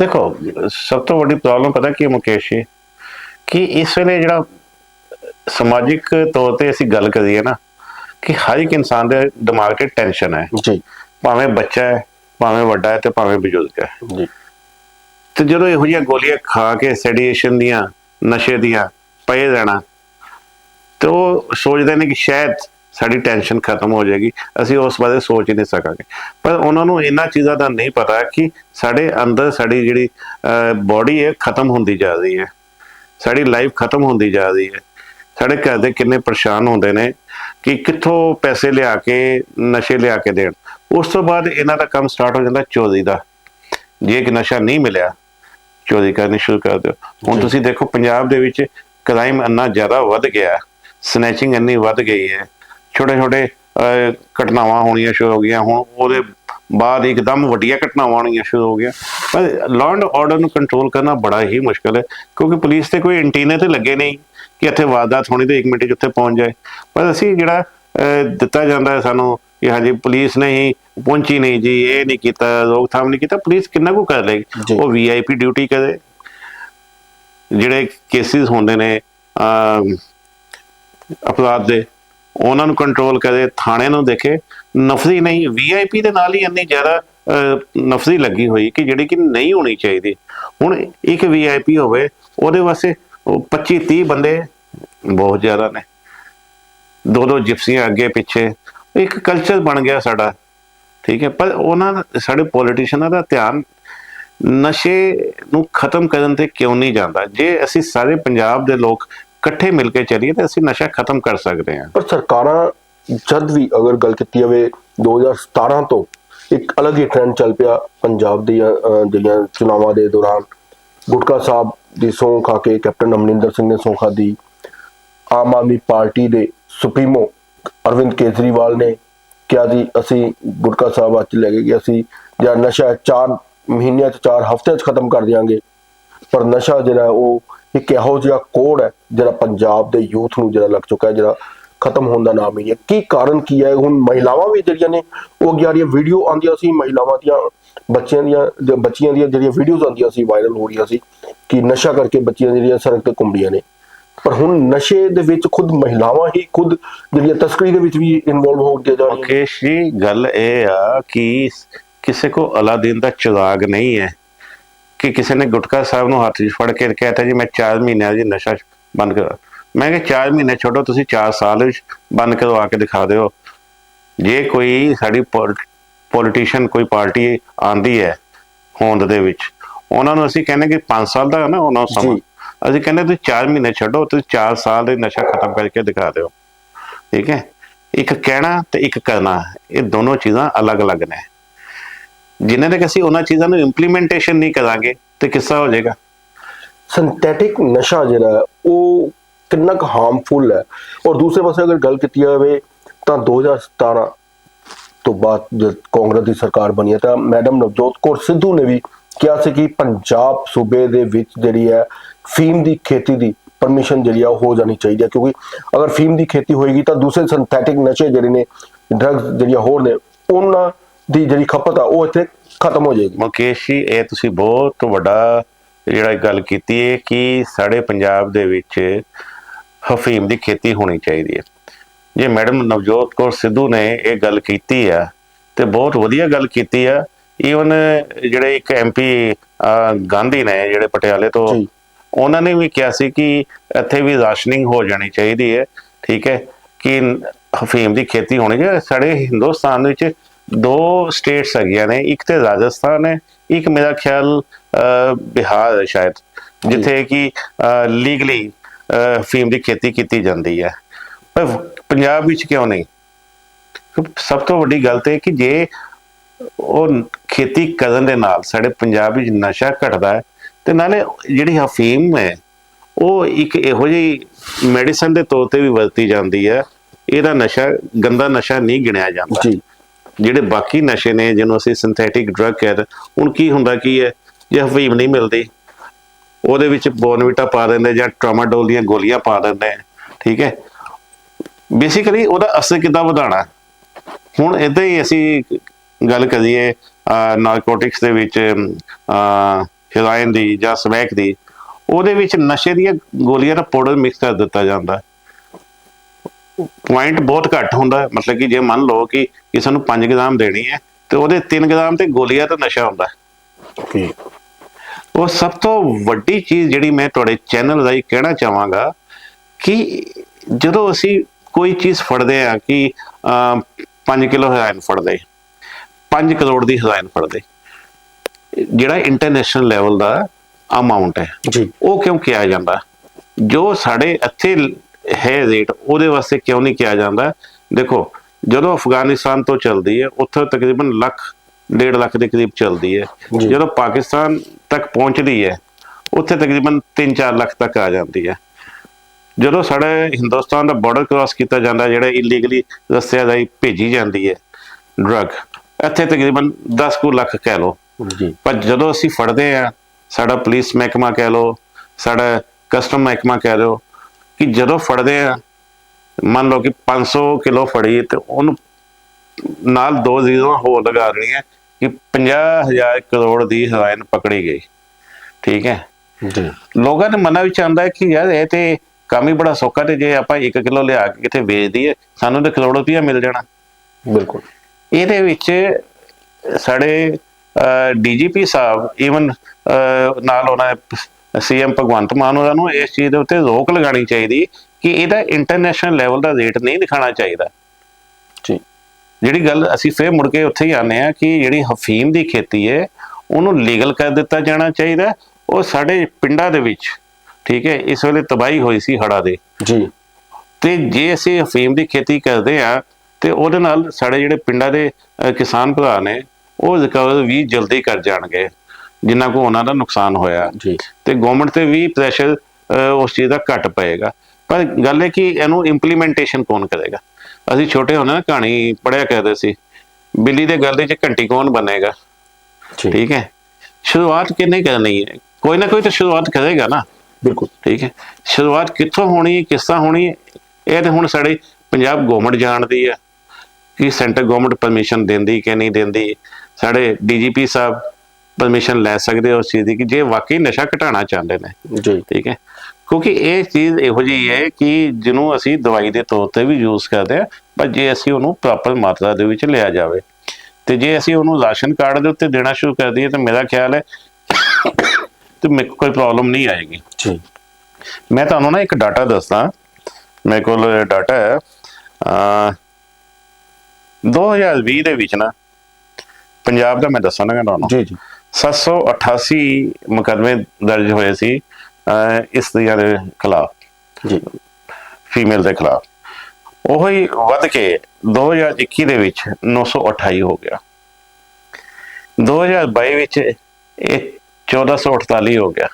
ਦੇਖੋ ਸਭ ਤੋਂ ਵੱਡੀ ਪ੍ਰੋਬਲਮ ਪਤਾ ਕੀ ਹੈ ਮੁਕੇਸ਼ ਜੀ? ਕਿ ਇਸ ਵੇਲੇ ਜਿਹੜਾ ਸਮਾਜਿਕ ਤੌਰ ਤੇ ਅਸੀਂ ਗੱਲ ਕਰੀਏ ਨਾ ਕਿ ਹਰ ਇੱਕ ਇਨਸਾਨ ਦੇ ਦਿਮਾਗ 'ਤੇ ਟੈਨਸ਼ਨ ਹੈ। ਜੀ। ਭਾਵੇਂ ਬੱਚਾ ਹੈ ਭਾਵੇਂ ਵੱਡਾ ਹੈ ਤੇ ਭਾਵੇਂ ਬਜ਼ੁਰਗ ਹੈ। ਜੀ। ਤੇ ਜਦੋਂ ਇਹੋ ਜਿਹੀਆਂ ਗੋਲੀਆਂ ਖਾ ਕੇ ਸੈਡੀਏਸ਼ਨ ਦੀਆਂ ਨਸ਼ੇ ਦੀਆਂ ਪਏ ਰਹਿਣਾ ਤੇ ਉਹ ਸੋਚਦੇ ਨੇ ਕਿ ਸ਼ਾਇਦ ਸਾਡੀ ਟੈਨਸ਼ਨ ਖਤਮ ਹੋ ਜਾਏਗੀ ਅਸੀਂ ਉਸ ਬਾਰੇ ਸੋਚ ਹੀ ਨਹੀਂ ਸਕਾਂਗੇ। ਪਰ ਉਹਨਾਂ ਨੂੰ ਇਹਨਾਂ ਚੀਜ਼ਾਂ ਦਾ ਨਹੀਂ ਪਤਾ ਕਿ ਸਾਡੇ ਅੰਦਰ ਸਾਡੀ ਜਿਹੜੀ ਬਾਡੀ ਹੈ ਖਤਮ ਹੁੰਦੀ ਜਾ ਰਹੀ ਹੈ। ਸਾਡੀ ਲਾਈਫ ਖਤਮ ਹੁੰਦੀ ਜਾ ਰਹੀ ਹੈ। ਸਾਡੇ ਘਰ ਦੇ ਕਿੰਨੇ ਪਰੇਸ਼ਾਨ ਹੁੰਦੇ ਨੇ ਕਿ ਕਿੱਥੋਂ ਪੈਸੇ ਲਿਆ ਕੇ ਨਸ਼ੇ ਲਿਆ ਕੇ ਦੇਣ। ਉਸ ਤੋਂ ਬਾਅਦ ਇਹਨਾਂ ਦਾ ਕੰਮ ਸਟਾਰਟ ਹੋ ਜਾਂਦਾ ਚੋਰੀ ਦਾ। ਜੇ ਕਿ ਨਸ਼ਾ ਨਹੀਂ ਮਿਲਿਆ ਚੋਰੀ ਕਰਨੀ ਸ਼ੁਰੂ ਕਰ ਦਿਓ। ਹੁਣ। ਤੁਸੀਂ ਦੇਖੋ ਪੰਜਾਬ ਦੇ ਵਿੱਚ ਕ੍ਰਾਈਮ ਇੰਨਾ ਜ਼ਿਆਦਾ ਵੱਧ ਗਿਆ ਸਨੈਚਿੰਗ ਇੰਨੀ ਵੱਧ ਗਈ ਹੈ। ਛੋਟੇ ਛੋਟੇ ਘਟਨਾਵਾਂ ਹੋਣੀਆਂ ਸ਼ੁਰੂ ਹੋ ਗਈਆਂ। ਹੁਣ ਉਹਦੇ ਬਾਅਦ ਇੱਕਦਮ ਵੱਡੀਆਂ ਘਟਨਾਵਾਂ ਹੋਣੀਆਂ ਸ਼ੁਰੂ ਹੋ ਗਈਆਂ। ਪਰ ਲਾਅ ਐਂਡ ਆਰਡਰ ਨੂੰ ਕੰਟਰੋਲ ਕਰਨਾ ਬੜਾ ਹੀ ਮੁਸ਼ਕਲ ਹੈ। ਕਿਉਂਕਿ ਪੁਲਿਸ ਤੇ ਕੋਈ ਐਂਟੀਨੇ ਤੇ ਲੱਗੇ ਨਹੀਂ। ਕਿ ਇੱਥੇ ਵਾਰਦਾਤ ਹੋਣੀ ਤੇ 1 ਮਿੰਟ 'ਚ ਉੱਥੇ ਪਹੁੰਚ ਜਾਏ। ਪਰ ਅਸੀਂ ਜਿਹੜਾ ਦਿੱਤਾ ਜਾਂਦਾ ਹੈ ਸਾਨੂੰ ਕਿ ਹਾਂਜੀ ਪੁਲਿਸ ਨੇ ਹੀ ਪਹੁੰਚੀ ਨਹੀਂ ਜੀ ਇਹ ਨਹੀਂ ਕੀਤਾ ਰੋਕਥਾਮ ਨਹੀਂ ਕੀਤਾ ਪੁਲਿਸ ਕਿੰਨਾ ਕੁ ਕਰ ਲੇਗੀ। ਉਹ ਵੀਆਈਪੀ ਡਿਊਟੀ ਕਰੇ। ਜਿਹੜੇ ਕੇਸਿਸ ਹੁੰਦੇ ਨੇ ਅਪਰਾਧ ਦੇ ਉਹਨਾਂ ਨੂੰ ਕੰਟਰੋਲ ਕਰੇ ਥਾਣੇ ਨੂੰ ਦੇਖੇ। ਨਫਰੀ ਨਹੀਂ ਵੀਆਈਪੀ ਦੇ ਨਾਲ ਹੀ ਇੰਨੀ ਜ਼ਿਆਦਾ ਨਫਰੀ ਲੱਗੀ ਹੋਈ ਕਿ ਜਿਹੜੀ ਕਿ ਨਹੀਂ ਹੋਣੀ ਚਾਹੀਦੀ। ਹੁਣ ਇੱਕ ਵੀਆਈਪੀ ਹੋਵੇ ਉਹਦੇ ਵਾਸਤੇ 25 30 ਬੰਦੇ ਬਹੁਤ ਜ਼ਿਆਦਾ ਨੇ। ਦੋ ਦੋ ਜਿਪਸੀਆਂ ਅੱਗੇ ਪਿੱਛੇ। ਇੱਕ ਕਲਚਰ ਬਣ ਗਿਆ ਸਾਡਾ, ਠੀਕ ਹੈ। ਪਰ ਉਹਨਾਂ ਸਾਡੇ ਪੋਲੀਟੀਸ਼ੀਅਨਾਂ ਦਾ ਧਿਆਨ ਨਸ਼ੇ ਨੂੰ ਖਤਮ ਕਰਨ ਤੇ ਕਿਉਂ ਨਹੀਂ ਜਾਂਦਾ? ਜੇ ਅਸੀਂ ਸਾਰੇ ਪੰਜਾਬ ਦੇ ਲੋਕ ਇਕੱਠੇ ਮਿਲ ਕੇ ਚੱਲੀਏ ਤਾਂ ਅਸੀਂ ਨਸ਼ਾ ਖਤਮ ਕਰ ਸਕਦੇ ਹਾਂ। ਪਰ ਸਰਕਾਰਾਂ ਜਦ ਵੀ ਅਗਰ ਗੱਲ ਕੀਤੀ ਜਾਵੇ 2017 ਤੋਂ ਇੱਕ ਅਲੱਗ ਹੀ ਟ੍ਰੈਂਡ ਚੱਲ ਪਿਆ ਪੰਜਾਬ ਦੀਆਂ ਜਿਹੜੀਆਂ ਚੁਣਾਵਾਂ ਦੇ ਦੌਰਾਨ। ਗੁਟਕਾ ਸਾਹਿਬ ਦੀ ਸੌਂ ਖਾ ਕੇ ਕੈਪਟਨ ਅਮਰਿੰਦਰ ਸਿੰਘ ਨੇ ਸੌਂ ਖਾਧੀ। ਆਮ ਆਦਮੀ ਪਾਰਟੀ ਦੇ ਸੁਪਰੀਮੋ ਅਰਵਿੰਦ ਕੇਜਰੀਵਾਲ ਨੇ ਕਿਹਾ ਜੀ, ਅਸੀਂ ਗੁਟਕਾ ਸਾਹਿਬ ਅੱਜ ਲੈ ਕੇ ਗਏ, ਅਸੀਂ ਜਾਂ ਨਸ਼ਾ 4 ਮਹੀਨਿਆਂ ਚ 4 ਹਫ਼ਤਿਆਂ ਚ ਖਤਮ ਕਰ ਦਿਆਂਗੇ। ਪਰ ਨਸ਼ਾ ਜਿਹੜਾ ਉਹ ਇੱਕ ਇਹੋ ਜਿਹਾ ਕੋਡ ਹੈ, ਜਿਹੜਾ ਪੰਜਾਬ ਦੇ ਯੂਥ ਨੂੰ ਜਿਹੜਾ ਲੱਗ ਚੁੱਕਾ ਹੈ, ਜਿਹੜਾ ਖਤਮ ਹੋਣ ਦਾ ਨਾਮ ਹੀ ਨਹੀਂ ਹੈ। ਕੀ ਕਾਰਨ ਕੀ ਹੈ? ਹੁਣ ਮਹਿਲਾਵਾਂ ਵੀ ਜਿਹੜੀਆਂ ਨੇ, ਉਹ ਅੱਗੇ ਆ ਵੀਡੀਓ ਆਉਂਦੀਆਂ ਸੀ, ਮਹਿਲਾਵਾਂ ਦੀਆਂ, ਬੱਚਿਆਂ ਦੀਆਂ ਬੱਚੀਆਂ ਦੀਆਂ ਜਿਹੜੀਆਂ ਵੀਡੀਓਜ਼ ਆਉਂਦੀਆਂ ਸੀ ਵਾਇਰਲ ਹੋ ਰਹੀਆਂ ਸੀ ਕਿ ਨਸ਼ਾ ਕਰਕੇ ਬੱਚੀਆਂ ਜਿਹੜੀਆਂ ਸੜਕ ਤੇ ਘੁੰਮਦੀਆਂ ਨੇ। ਪਰ ਹੁਣ ਨਸ਼ੇ ਦੇ ਵਿੱਚ ਖੁਦ ਮਹਿਲਾਵਾਂ ਹੀ ਖੁਦ ਜਿਹੜੀਆਂ ਤਸਕਰੀ ਦੇ ਵਿੱਚ ਵੀ ਇਨਵੋਲਵ ਹੋ ਕੇ ਜਾ ਰਹੀਆਂ ਮੁਕੇਸ਼ ਜੀ, ਗੱਲ ਇਹ ਆ ਕਿ ਕਿਸੇ ਕੋ ਅਲਾਦੀਨ ਦਾ ਚਿਰਾਗ ਨਹੀਂ ਹੈ ਕਿ ਕਿਸੇ ਨੇ ਗੁਟਕਾ ਸਾਹਿਬ ਨੂੰ ਹੱਥ 'ਚ ਫੜ ਕੇ ਕਹਿਤਾ ਜੀ ਮੈਂ 4 ਮਹੀਨਿਆਂ ਦੀ ਨਸ਼ਾ ਬੰਦ ਕਰ, ਮੈਂ ਕਿਹਾ 4 ਮਹੀਨੇ ਛੱਡੋ, ਤੁਸੀਂ 4 ਸਾਲ ਵਿੱਚ ਬੰਦ ਕਰਵਾ ਕੇ ਦਿਖਾ ਦਿਓ। ਜੇ ਕੋਈ ਸਾਡੀ ਪੋਲੀਟੀਸ਼ੀਅਨ ਕੋਈ ਪਾਰਟੀ ਆਂਦੀ ਹੈ ਹੋਂਦ ਦੇ ਵਿੱਚ ਉਹਨਾਂ ਨੂੰ ਅਸੀਂ ਕਹਿੰਦੇ ਕਿ 5 ਸਾਲ ਦਾ ਹੈ ਨਾ ਉਹਨਾਂ ਨੂੰ ਸਮਾਂ। ਅਸੀਂ ਕਹਿੰਦੇ ਤੁਸੀਂ 4 ਮਹੀਨੇ ਛੱਡੋ ਤੁਸੀਂ 4 ਸਾਲ ਦੇ ਨਸ਼ਾ ਖਤਮ ਕਰਕੇ ਦਿਖਾ ਦਿਓ। ਠੀਕ ਹੈ? ਇੱਕ ਕਹਿਣਾ ਤੇ ਇੱਕ ਕਰਨਾ ਇਹ ਦੋਨੋਂ ਚੀਜ਼ਾਂ ਅਲੱਗ-ਅਲੱਗ ਨੇ। ਜਿਨ੍ਹਾਂ ਤੱਕ ਅਸੀਂ ਉਹਨਾਂ ਚੀਜ਼ਾਂ ਨੂੰ ਇੰਪਲੀਮੈਂਟੇਸ਼ਨ ਨਹੀਂ ਕਰਾਂਗੇ ਤੇ ਕਿੱਸਾ ਹੋ ਜਾਏਗਾ? ਸਿੰਥੈਟਿਕ ਨਸ਼ਾ ਜਿਹੜਾ ਉਹ ਕਿੰਨਾ ਕੁ ਹਾਰਮਫੁਲ ਹੈ। ਔਰ ਦੂਸਰੇ ਪਾਸੇ ਅਗਰ ਗੱਲ ਕੀਤੀ ਜਾਵੇ ਤਾਂ 2017 ਤੋਂ ਬਾਅਦ ਜਦ ਕਾਂਗਰਸ ਦੀ ਸਰਕਾਰ ਬਣੀ ਤਾਂ ਮੈਡਮ ਨਵਜੋਤ ਕੌਰ ਸਿੱਧੂ ਨੇ ਵੀ ਕਿਹਾ ਸੀ ਕਿ ਪੰਜਾਬ ਸੂਬੇ ਦੇ ਵਿੱਚ ਜਿਹੜੀ ਹੈ ਫੀਮ ਦੀ ਖੇਤੀ ਦੀ ਪਰਮਿਸ਼ਨ ਜਿਹੜੀ ਆ ਉਹ ਹੋ ਜਾਣੀ ਚਾਹੀਦੀ ਹੈ, ਕਿਉਂਕਿ ਅਗਰ ਫੀਮ ਦੀ ਖੇਤੀ ਹੋਏਗੀ ਤਾਂ ਦੂਸਰੇ ਸਿੰਥੈਟਿਕ ਨਸ਼ੇ ਜਿਹੜੇ ਨੇ ਡਰੱਗਸ ਜਿਹੜੀਆਂ ਹੋਰ ਨੇ, ਉਹਨਾਂ ਦੀ ਜਿਹੜੀ ਖਪਤ ਆ ਉਹ ਇੱਥੇ ਖਤਮ ਹੋ ਜਾਏਗੀ। ਮੁਕੇਸ਼ ਜੀ, ਇਹ ਤੁਸੀਂ ਬਹੁਤ ਵੱਡਾ ਜਿਹੜਾ ਗੱਲ ਕੀਤੀ ਹੈ ਕਿ ਸਾਡੇ ਪੰਜਾਬ ਦੇ ਵਿੱਚ ਹਫੀਮ ਦੀ ਖੇਤੀ ਹੋਣੀ ਚਾਹੀਦੀ ਹੈ। ਜੇ ਮੈਡਮ ਨਵਜੋਤ ਕੌਰ ਸਿੱਧੂ ਨੇ ਇਹ ਗੱਲ ਕੀਤੀ ਆ ਤੇ ਬਹੁਤ ਵਧੀਆ ਗੱਲ ਕੀਤੀ ਆ ਈਵਨ ਜਿਹੜੇ ਇੱਕ ਐਮਪੀ ਗਾਂਧੀ ਨੇ ਜਿਹੜੇ ਪਟਿਆਲੇ ਤੋਂ। ਉਹਨਾਂ ਨੇ ਵੀ ਕਿਹਾ ਸੀ ਕਿ ਇੱਥੇ ਵੀ ਰਾਸ਼ਨਿੰਗ ਹੋ ਜਾਣੀ ਚਾਹੀਦੀ ਹੈ। ਠੀਕ ਹੈ? ਕਿ ਹਫੀਮ ਦੀ ਖੇਤੀ ਹੋਣੀ ਚਾਹੀਦੀ ਸਾਡੇ ਹਿੰਦੁਸਤਾਨ ਵਿੱਚ ਦੋ ਸਟੇਟਸ ਹੈਗੀਆਂ ਨੇ। ਇੱਕ ਤੇ ਰਾਜਸਥਾਨ ਹੈ ਇੱਕ ਮੇਰਾ ਖਿਆਲ ਬਿਹਾਰ ਹੈ ਸ਼ਾਇਦ ਜਿੱਥੇ ਕਿ ਲੀਗਲੀ ਫੀਮ ਦੀ ਖੇਤੀ ਕੀਤੀ ਜਾਂਦੀ ਹੈ। ਪਰ ਪੰਜਾਬ ਵਿੱਚ ਕਿਉਂ ਨਹੀਂ? ਸਭ ਤੋਂ ਵੱਡੀ ਗੱਲ ਤੇ ਇਹ ਕਿ ਜੇ ਉਹ ਖੇਤੀ ਕਰਨ ਦੇ ਨਾਲ ਸਾਡੇ ਪੰਜਾਬ ਵਿੱਚ ਨਸ਼ਾ ਘਟਦਾ ਹੈ ਤੇ ਨਾਲੇ ਜਿਹੜੀ ਅਫੀਮ ਹੈ ਉਹ ਇੱਕ ਇਹੋ ਜਿਹੀ ਮੈਡੀਸਨ ਦੇ ਤੌਰ ਤੇ ਵੀ ਵਰਤੀ ਜਾਂਦੀ ਹੈ ਇਹਦਾ ਨਸ਼ਾ ਗੰਦਾ ਨਸ਼ਾ ਨਹੀਂ ਗਿਣਿਆ ਜਾਂਦਾ। ਜੀ। ਜਿਹੜੇ ਬਾਕੀ ਨਸ਼ੇ ਨੇ ਜਿਹਨੂੰ ਅਸੀਂ ਸਿੰਥੈਟਿਕ ਡਰੱਗ ਕਹਿੰਦੇ ਹੁਣ ਕੀ ਹੁੰਦਾ ਕੀ ਹੈ ਜੇ ਅਫੀਮ ਨਹੀਂ ਮਿਲਦੀ ਉਹਦੇ ਵਿੱਚ ਬੋਨਵੀਟਾ ਪਾ ਦਿੰਦੇ ਜਾਂ ਟਰਾਮਾਡੋਲ ਦੀਆਂ ਗੋਲੀਆਂ ਪਾ ਦਿੰਦੇ ਠੀਕ ਹੈ? ਬੇਸਿਕਲੀ ਉਹਦਾ ਅਸਰ ਕਿੱਦਾਂ ਵਧਾਉਣਾ? ਹੁਣ ਇਦਾਂ ਹੀ ਅਸੀਂ ਗੱਲ ਕਰੀਏ ਨਾਰਕੋਟਿਕਸ ਦੇ ਵਿੱਚ ਹੀਰੋਇਨ ਦੀ ਜਾਂ ਸਮੈਕ ਦੀ ਉਹਦੇ ਵਿੱਚ ਨਸ਼ੇ ਦੀਆਂ ਗੋਲੀਆਂ ਦਾ ਪਾਊਡਰ ਮਿਕਸ ਕਰ ਦਿੱਤਾ ਜਾਂਦਾ ਪੁਆਇੰਟ ਬਹੁਤ ਘੱਟ ਹੁੰਦਾ। ਮਤਲਬ ਕਿ ਜੇ ਮੰਨ ਲਓ ਕਿ ਕਿਸੇ ਨੂੰ 5 ਗ੍ਰਾਮ ਦੇਣੀ ਹੈ ਤੇ ਉਹਦੇ 3 ਗ੍ਰਾਮ ਤੇ ਗੋਲੀਆਂ ਦਾ ਨਸ਼ਾ ਹੁੰਦਾ ਹੈ। ਓਕੇ ਉਹ ਸਭ ਤੋਂ ਵੱਡੀ ਚੀਜ਼ ਜਿਹੜੀ ਮੈਂ ਤੁਹਾਡੇ ਚੈਨਲ ਰਾਹੀਂ ਕਹਿਣਾ ਚਾਹਾਂਗਾ ਕਿ ਜਦੋਂ ਅਸੀਂ ਕੋਈ ਚੀਜ਼ ਫੜਦੇ ਆ ਕਿ 5 ਕਿਲੋ ਹੈਰਾਇਨ ਫੜਦੇ 5 ਕਰੋੜ ਦੀ ਹੈਰਾਇਨ ਫੜਦੇ। ਜਿਹੜਾ ਇੰਟਰਨੈਸ਼ਨਲ ਲੈਵਲ ਦਾ ਅਮਾਉਂਟ ਹੈ ਜੀ। ਉਹ ਕਿਉਂ ਕਿਹਾ ਜਾਂਦਾ? ਜੋ ਸਾਡੇ ਇੱਥੇ ਹੈ ਰੇਟ ਉਹਦੇ ਵਾਸਤੇ ਕਿਉਂ ਨਹੀਂ ਕਿਹਾ ਜਾਂਦਾ? ਦੇਖੋ ਜਦੋਂ ਅਫਗਾਨਿਸਤਾਨ ਤੋਂ ਚੱਲਦੀ ਹੈ ਉੱਥੇ ਤਕਰੀਬਨ ਲੱਖ ਡੇਢ ਲੱਖ ਦੇ ਕਰੀਬ ਚੱਲਦੀ ਹੈ। ਜਦੋਂ ਪਾਕਿਸਤਾਨ ਤੱਕ ਪਹੁੰਚਦੀ ਹੈ ਉੱਥੇ ਤਕਰੀਬਨ 3-4 ਲੱਖ ਤੱਕ ਆ ਜਾਂਦੀ ਹੈ। ਜਦੋਂ ਸਾਡੇ ਹਿੰਦੁਸਤਾਨ ਦਾ ਬਾਰਡਰ ਕ੍ਰਾਸ ਕੀਤਾ ਜਾਂਦਾ ਜਿਹੜਾ ਇਲੀਗਲੀ ਰਸਤਿਆਂ ਰਾਹੀਂ ਭੇਜੀ ਜਾਂਦੀ ਹੈ ਡਰੱਗ ਇੱਥੇ ਤਕਰੀਬਨ 10 ਕੁ ਲੱਖ ਕਹਿ ਲਓ। ਜੀ। ਪਰ ਜਦੋਂ ਅਸੀਂ ਫੜਦੇ ਆ ਸਾਡਾ ਪੁਲਿਸ ਮਹਿਕਮਾ ਕਹਿ ਲਓ ਸਾਡਾ ਕਸਟਮ ਮਹਿਕਮਾ ਕਹਿ ਲਓ ਕਿ ਜਦੋਂ ਫੜਦੇ ਆ ਮੰਨ ਲਓ ਕਿ 500 ਕਿਲੋ ਫੜੀ ਤੇ ਉਹਨੂੰ ਨਾਲ ਦੋ ਜ਼ੀਰੋ ਹੋਰ ਲਗਾ ਦੇਣੀ ਹੈ ਕਿ 50000 ਕਰੋੜ ਦੀ ਹੈਰਾਇਨ ਪਕੜੀ ਗਈ। ਠੀਕ ਹੈ? ਜੀ। ਲੋਕਾਂ ਦੇ ਮਨਾਂ ਵਿੱਚ ਆਉਂਦਾ ਹੈ ਕਿ ਯਾਰ ਇਹ ਤੇ ਕੰਮ ਹੀ ਬੜਾ ਸੌਖਾ ਤੇ ਜੇ ਆਪਾਂ 1 ਕਿਲੋ ਲਿਆ ਕੇ ਕਿਤੇ ਵੇਚ ਦਈਏ ਸਾਨੂੰ ਤੇ ਕਰੋੜ ਰੁਪਇਆ ਮਿਲ ਜਾਣਾ। ਬਿਲਕੁਲ। ਇਹਦੇ ਵਿੱਚ ਸਾਡੇ ਡੀਜੀਪੀ ਸਾਹਿਬ ਈਵਨ ਨਾਲ ਉਹਨਾਂ ਸੀਐਮ ਭਗਵੰਤ ਮਾਨ ਉਹਨਾਂ ਨੂੰ ਇਸ ਚੀਜ਼ ਦੇ ਉੱਤੇ ਰੋਕ ਲਗਾਉਣੀ ਚਾਹੀਦੀ ਕਿ ਇਹਦਾ ਇੰਟਰਨੈਸ਼ਨਲ ਲੈਵਲ ਦਾ ਰੇਟ ਨਹੀਂ ਦਿਖਾਣਾ ਚਾਹੀਦਾ। ਜੀ। ਜਿਹੜੀ ਗੱਲ ਅਸੀਂ ਫੇਰ ਮੁੜ ਕੇ ਉੱਥੇ ਹੀ ਆਨੇ ਆ ਕਿ ਜਿਹੜੀ ਹਫੀਮ ਦੀ ਖੇਤੀ ਹੈ ਉਹਨੂੰ ਲੀਗਲ ਕਰ ਦਿੱਤਾ ਜਾਣਾ ਚਾਹੀਦਾ। ਉਹ ਸਾਡੇ ਪਿੰਡਾਂ ਦੇ ਵਿੱਚ ਠੀਕ ਹੈ ਇਸ ਵੇਲੇ ਤਬਾਹੀ ਹੋਈ ਸੀ ਹੜਾ ਦੇ। ਜੀ। ਤੇ ਜੇ ਅਸੀਂ ਅਫੀਮ ਦੀ ਖੇਤੀ ਕਰਦੇ ਆ ਤੇ ਉਹਦੇ ਨਾਲ ਸਾਡੇ ਜਿਹੜੇ ਪਿੰਡਾਂ ਦੇ ਕਿਸਾਨ ਭਰਾ ਨੇ ਉਹ ਰਿਕਵਰ ਵੀ ਜਲਦੀ ਕਰ ਜਾਣਗੇ ਜਿੰਨਾ ਕੋ ਉਹਨਾਂ ਦਾ ਨੁਕਸਾਨ ਹੋਇਆ। ਜੀ। ਤੇ ਗਵਰਨਮੈਂਟ ਤੇ ਵੀ ਪ੍ਰੈਸ਼ਰ ਉਸ ਚੀਜ਼ ਦਾ ਘਟ ਪਏਗਾ। ਪਰ ਗੱਲ ਹੈ ਕਿ ਇਹਨੂੰ ਇੰਪਲੀਮੈਂਟੇਸ਼ਨ ਕੌਣ ਕਰੇਗਾ? ਅਸੀਂ ਛੋਟੇ ਹੁੰਦੇ ਨਾ ਕਹਾਣੀ ਪੜਿਆ ਕਰਦੇ ਸੀ ਬਿੱਲੀ ਦੇ ਗਲ ਦੇ ਚ ਘੰਟੀ ਕੌਣ ਬਣੇਗਾ ਠੀਕ ਹੈ। ਸ਼ੁਰੂਆਤ ਕਿੰਨੇ ਕਰਨੀ ਹੈ? ਕੋਈ ਨਾ ਕੋਈ ਤਾਂ ਸ਼ੁਰੂਆਤ ਕਰੇਗਾ ਨਾ। ਬਿਲਕੁਲ। ਠੀਕ ਹੈ। ਸ਼ੁਰੂਆਤ ਕਿੱਥੋਂ ਹੋਣੀ ਹੈ ਕਿਸ ਤਰ੍ਹਾਂ ਹੋਣੀ ਹੈ ਇਹ ਤੇ ਹੁਣ ਸਾਡੇ ਪੰਜਾਬ ਗਵਰਨਮੈਂਟ ਜਾਣਦੀ ਹੈ। ਕਿ ਸੈਂਟਰ ਗਵਰਨਮੈਂਟ ਪਰਮਿਸ਼ਨ ਦਿੰਦੀ ਕਿ ਨਹੀਂ ਦਿੰਦੀ ਸਾਡੇ ਡੀਜੀਪੀ ਸਾਹਿਬ ਪਰਮਿਸ਼ਨ ਲੈ ਸਕਦੇ ਉਸ ਚੀਜ਼ ਦੀ ਕਿ ਜੇ ਵਾਕਈ ਨਸ਼ਾ ਘਟਾਉਣਾ ਚਾਹੁੰਦੇ ਨੇ। ਜੀ। ਠੀਕ ਹੈ? ਕਿਉਂਕਿ ਇਹ ਚੀਜ਼ ਇਹੋ ਜਿਹੀ ਹੈ ਕਿ ਜਿਹਨੂੰ ਅਸੀਂ ਦਵਾਈ ਦੇ ਤੌਰ ਤੇ ਵੀ ਯੂਜ਼ ਕਰਦੇ ਆ ਪਰ ਜੇ ਅਸੀਂ ਉਹਨੂੰ ਪ੍ਰੋਪਰ ਮਾਤਰਾ ਦੇ ਵਿੱਚ ਲਿਆ ਜਾਵੇ ਤੇ ਜੇ ਅਸੀਂ ਉਹਨੂੰ ਰਾਸ਼ਨ ਕਾਰਡ ਦੇ ਉੱਤੇ ਦੇਣਾ ਸ਼ੁਰੂ ਕਰ ਦਈਏ ਤਾਂ ਮੇਰਾ ਖਿਆਲ ਹੈ ਤੇ ਮੇਰੇ ਕੋਲ ਕੋਈ ਪ੍ਰੋਬਲਮ ਨਹੀਂ ਆਏਗੀ। ਜੀ। ਮੈਂ ਤੁਹਾਨੂੰ ਨਾ ਇੱਕ ਡਾਟਾ ਦੱਸਦਾ। ਮੇਰੇ ਕੋਲ ਡਾਟਾ ਹੈ। 2020 ਦੇ ਵਿੱਚ ਨਾ ਪੰਜਾਬ ਦਾ ਮੈਂ ਦੱਸਾਂਗਾ ਤੁਹਾਨੂੰ। ਜੀ ਜੀ। 788 ਮੁਕੱਦਮੇ ਦਰਜ ਹੋਏ ਸੀ ਇਸ ਦੇ ਖਿਲਾਫ। ਜੀ। ਫੀਮੇਲ ਦੇ ਖਿਲਾਫ। ਉਹ ਹੀ ਵੱਧ ਕੇ 2021 ਦੇ ਵਿੱਚ 928 ਹੋ ਗਿਆ। 2022 ਵਿੱਚ ਇਹ 1448 ਹੋ ਗਿਆ।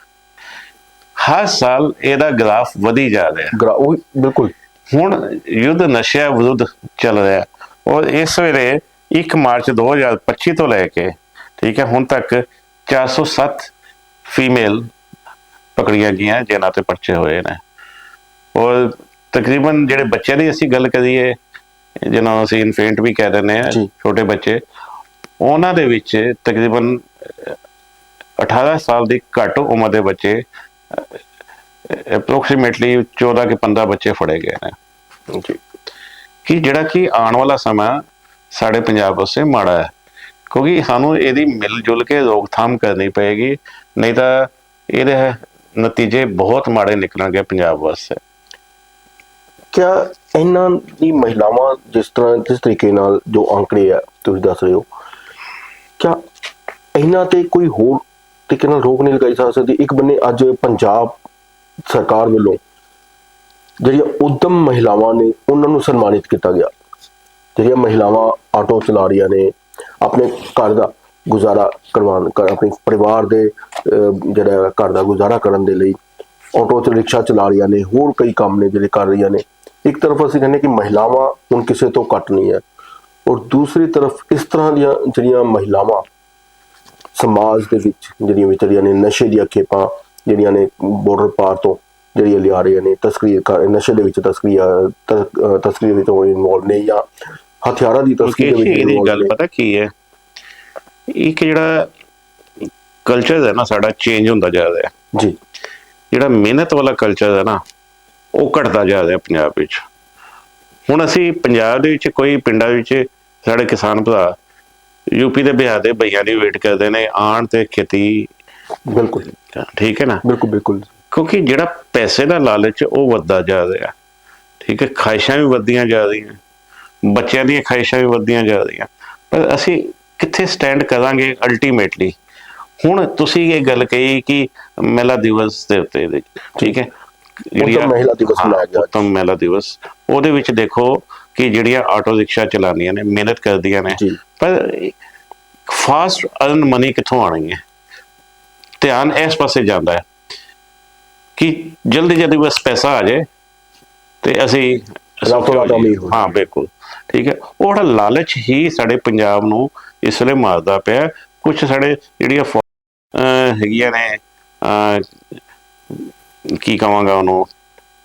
ਹਰ ਸਾਲ ਇਹਦਾ ਗ੍ਰਾਫ ਵਧੀ ਜਾ ਰਿਹਾ। ਉਹ ਬਿਲਕੁਲ। ਹੁਣ ਯੁੱਧ ਨਸ਼ਿਆਂ ਵਿਰੁੱਧ ਚੱਲ ਰਿਹਾ। ਔਰ ਇਸ ਵੇਲੇ 1 ਮਾਰਚ 2025 ਤੋਂ ਲੈ ਕੇ ਠੀਕ ਹੈ ਹੁਣ ਤੱਕ 407 ਫੀਮੇਲ ਪਕੜੀਆਂ ਗਈਆਂ ਜਿਨ੍ਹਾਂ ਤੇ ਪਰਚੇ ਹੋਏ ਨੇ। ਔਰ ਤਕਰੀਬਨ ਜਿਹੜੇ ਬੱਚਿਆਂ ਦੀ ਅਸੀਂ ਗੱਲ ਕਰੀਏ ਜਿਹਨਾਂ ਨੂੰ ਅਸੀਂ ਇਨਫੈਂਟ ਵੀ ਕਹਿ ਦਿੰਦੇ ਆ। ਛੋਟੇ ਬੱਚੇ ਉਹਨਾਂ ਦੇ ਵਿੱਚ ਤਕਰੀਬਨ ਅਹ, 18 ਸਾਲ ਦੀ ਘੱਟ ਉਮਰ ਦੇ ਬੱਚੇ ਅਪਰੋਕਸੀਮੇਟਲੀ 14 ਕਿ 15 ਬੱਚੇ ਫੜੇ ਗਏ ਨੇ। ਜੀ। ਕਿ ਜਿਹੜਾ ਕਿ ਆਉਣ ਵਾਲਾ ਸਮਾਂ ਸਾਡੇ ਪੰਜਾਬ ਵਾਸਤੇ ਮਾੜਾ ਹੈ। ਕਿਉਂਕਿ ਸਾਨੂੰ ਇਹਦੀ ਮਿਲ ਜੁਲ ਕੇ ਰੋਕਥਾਮ ਕਰਨੀ ਪਏਗੀ, ਨਹੀਂ ਤਾਂ ਇਹਦੇ ਨਤੀਜੇ ਬਹੁਤ ਮਾੜੇ ਨਿਕਲਣਗੇ ਪੰਜਾਬ ਵਾਸਤੇ। ਕਿਆ ਇਹਨਾਂ ਦੀ ਮਹਿਲਾਵਾਂ ਜਿਸ ਤਰ੍ਹਾਂ, ਜਿਸ ਤਰੀਕੇ ਨਾਲ ਜੋ ਅੰਕੜੇ ਆ, ਤੁਸੀਂ ਦੱਸ ਰਹੇ ਹੋ, ਕਿਆ ਇਹਨਾਂ ਤੇ ਕੋਈ ਹੋਰ ਤਰੀਕੇ ਨਾਲ ਰੋਕ ਨਹੀਂ ਲਗਾਈ ਜਾ ਸਕਦੀ? ਇੱਕ ਬੰਨੇ ਅੱਜ ਪੰਜਾਬ ਸਰਕਾਰ ਵੱਲੋਂ ਜਿਹੜੀਆਂ ਉਦਮ ਮਹਿਲਾਵਾਂ ਨੇ, ਉਹਨਾਂ ਨੂੰ ਸਨਮਾਨਿਤ ਕੀਤਾ ਗਿਆ। ਜਿਹੜੀਆਂ ਮਹਿਲਾਵਾਂ ਆਟੋ ਚਲਾ ਰਹੀਆਂ ਨੇ, ਆਪਣੇ ਘਰ ਦਾ ਗੁਜ਼ਾਰਾ ਕਰਵਾਉਣ ਕਰ- ਆਪਣੇ ਪਰਿਵਾਰ ਦੇ ਜਿਹੜਾ ਘਰ ਦਾ ਗੁਜ਼ਾਰਾ ਕਰਨ ਦੇ ਲਈ ਆਟੋ ਤੇ ਰਿਕਸ਼ਾ ਚਲਾ ਰਹੀਆਂ ਨੇ, ਹੋਰ ਕਈ ਕੰਮ ਨੇ ਜਿਹੜੇ ਕਰ ਰਹੀਆਂ ਨੇ। ਇੱਕ ਤਰਫ ਅਸੀਂ ਕਹਿੰਦੇ ਕਿ ਮਹਿਲਾਵਾਂ ਹੁਣ ਕਿਸੇ ਤੋਂ ਘੱਟ ਨਹੀਂ ਹੈ, ਔਰ ਦੂਸਰੀ ਤਰਫ ਇਸ ਤਰ੍ਹਾਂ ਦੀਆਂ ਜਿਹੜੀਆਂ ਮਹਿਲਾਵਾਂ ਸਮਾਜ ਦੇ ਵਿੱਚ, ਜਿਹੜੀਆਂ ਵਿਚਾਰੀਆਂ ਨੇ ਨਸ਼ੇ ਦੀਆਂ ਖੇਪਾਂ, ਜਿਹੜੀਆਂ ਨੇ ਬਾਰਡਰ ਪਾਰ ਤੋਂ ਜਿਹੜੀਆਂ ਲਿਆ ਰਹੀਆਂ ਨੇ ਤਸਕਰੀ ਕਰ- ਨਸ਼ੇ ਦੇ ਵਿੱਚ ਤਸਕਰੀ ਅ, ਤ- ਅ, ਤਸਕਰੀ ਵਿੱਚ ਇਨਵੋਲਵ ਨੇ ਜਾਂ ਹਥਿਆਰਾਂ ਦੀ ਤਸਕਰੀ ਦੇ ਵਿੱਚ ਇਹਦੀ ਗੱਲ। ਪਤਾ ਕੀ ਹੈ? ਇੱਕ ਜਿਹੜਾ ਕਲਚਰ ਹੈ ਨਾ ਸਾਡਾ ਚੇਂਜ ਹੁੰਦਾ ਜਾ ਰਿਹਾ। ਜੀ। ਜਿਹੜਾ ਮਿਹਨਤ ਵਾਲਾ ਕਲਚਰ ਹੈ ਨਾ ਉਹ ਘਟਦਾ ਜਾ ਰਿਹਾ ਪੰਜਾਬ ਵਿੱਚ। ਹੁਣ ਅਸੀਂ ਪੰਜਾਬ ਦੇ ਵਿੱਚ ਕੋਈ ਪਿੰਡਾਂ ਵਿੱਚ ਸਾਡੇ ਕਿਸਾਨ ਭਰਾ ਯੂਪੀ ਦੇ ਬਿਹਾਰ ਦੇ ਭਈਆਂ ਦੀ ਵੇਟ ਕਰਦੇ ਨੇ ਆਣ ਤੇ ਖੇਤੀ ਬਿਲਕੁਲ। ਠੀਕ ਹੈ ਨਾ? ਬਿਲਕੁਲ ਬਿਲਕੁਲ। ਕਿਉਂਕਿ ਜਿਹੜਾ ਪੈਸੇ ਦਾ ਲਾਲਚ ਉਹ ਵੱਧਦਾ ਜਾ ਰਿਹਾ। ਠੀਕ ਹੈ ਖਾਹਿਸ਼ਾਂ ਵੀ ਵੱਧਦੀਆਂ ਜਾ ਰਹੀਆਂ ਬੱਚਿਆਂ ਦੀਆਂ ਖਾਹਿਸ਼ਾਂ ਵੀ ਵੱਧਦੀਆਂ ਜਾ ਰਹੀਆਂ। ਪਰ ਅਸੀਂ ਕਿੱਥੇ ਸਟੈਂਡ ਕਰਾਂਗੇ ਅਲਟੀਮੇਟਲੀ ਹੁਣ ਤੁਸੀਂ ਇਹ ਗੱਲ ਕਹੀ ਕਿ ਮਹਿਲਾ ਦਿਵਸ ਦੇ ਉੱਤੇ ਠੀਕ ਹੈ? ਉੱਤਮ ਮਹਿਲਾ ਦਿਵਸ ਮਨਾਇਆ ਗਿਆ। ਉੱਤਮ ਮਹਿਲਾ ਦਿਵਸ। ਉਹਦੇ ਵਿੱਚ ਦੇਖੋ ਕਿ ਜਿਹੜੀਆਂ ਆਟੋ ਰਿਕਸ਼ਾ ਚਲਾਉਂਦੀਆਂ ਨੇ ਮਿਹਨਤ ਕਰਦੀਆਂ ਨੇ ਪਰ ਫਾਸਟ ਅਰਨ ਮਨੀ ਕਿੱਥੋਂ ਆਣੀ ਹੈ? ਧਿਆਨ ਇਸ ਪਾਸੇ ਜਾਂਦਾ ਹੈ। ਕਿ ਜਲਦੀ ਜਲਦੀ ਬਸ ਪੈਸਾ ਆ ਜਾਏ ਤੇ ਅਸੀਂ ਹੋ ਬਿਲਕੁਲ। ਠੀਕ ਹੈ। ਉਹ ਜਿਹੜਾ ਲਾਲਚ ਹੀ ਸਾਡੇ ਪੰਜਾਬ ਨੂੰ ਇਸ ਵੇਲੇ ਮਾਰਦਾ ਪਿਆ ਕੁਝ ਸਾਡੇ ਜਿਹੜੀਆਂ ਹੈਗੀਆਂ ਨੇ ਕੀ ਕਹਾਂਗਾ ਉਹਨੂੰ?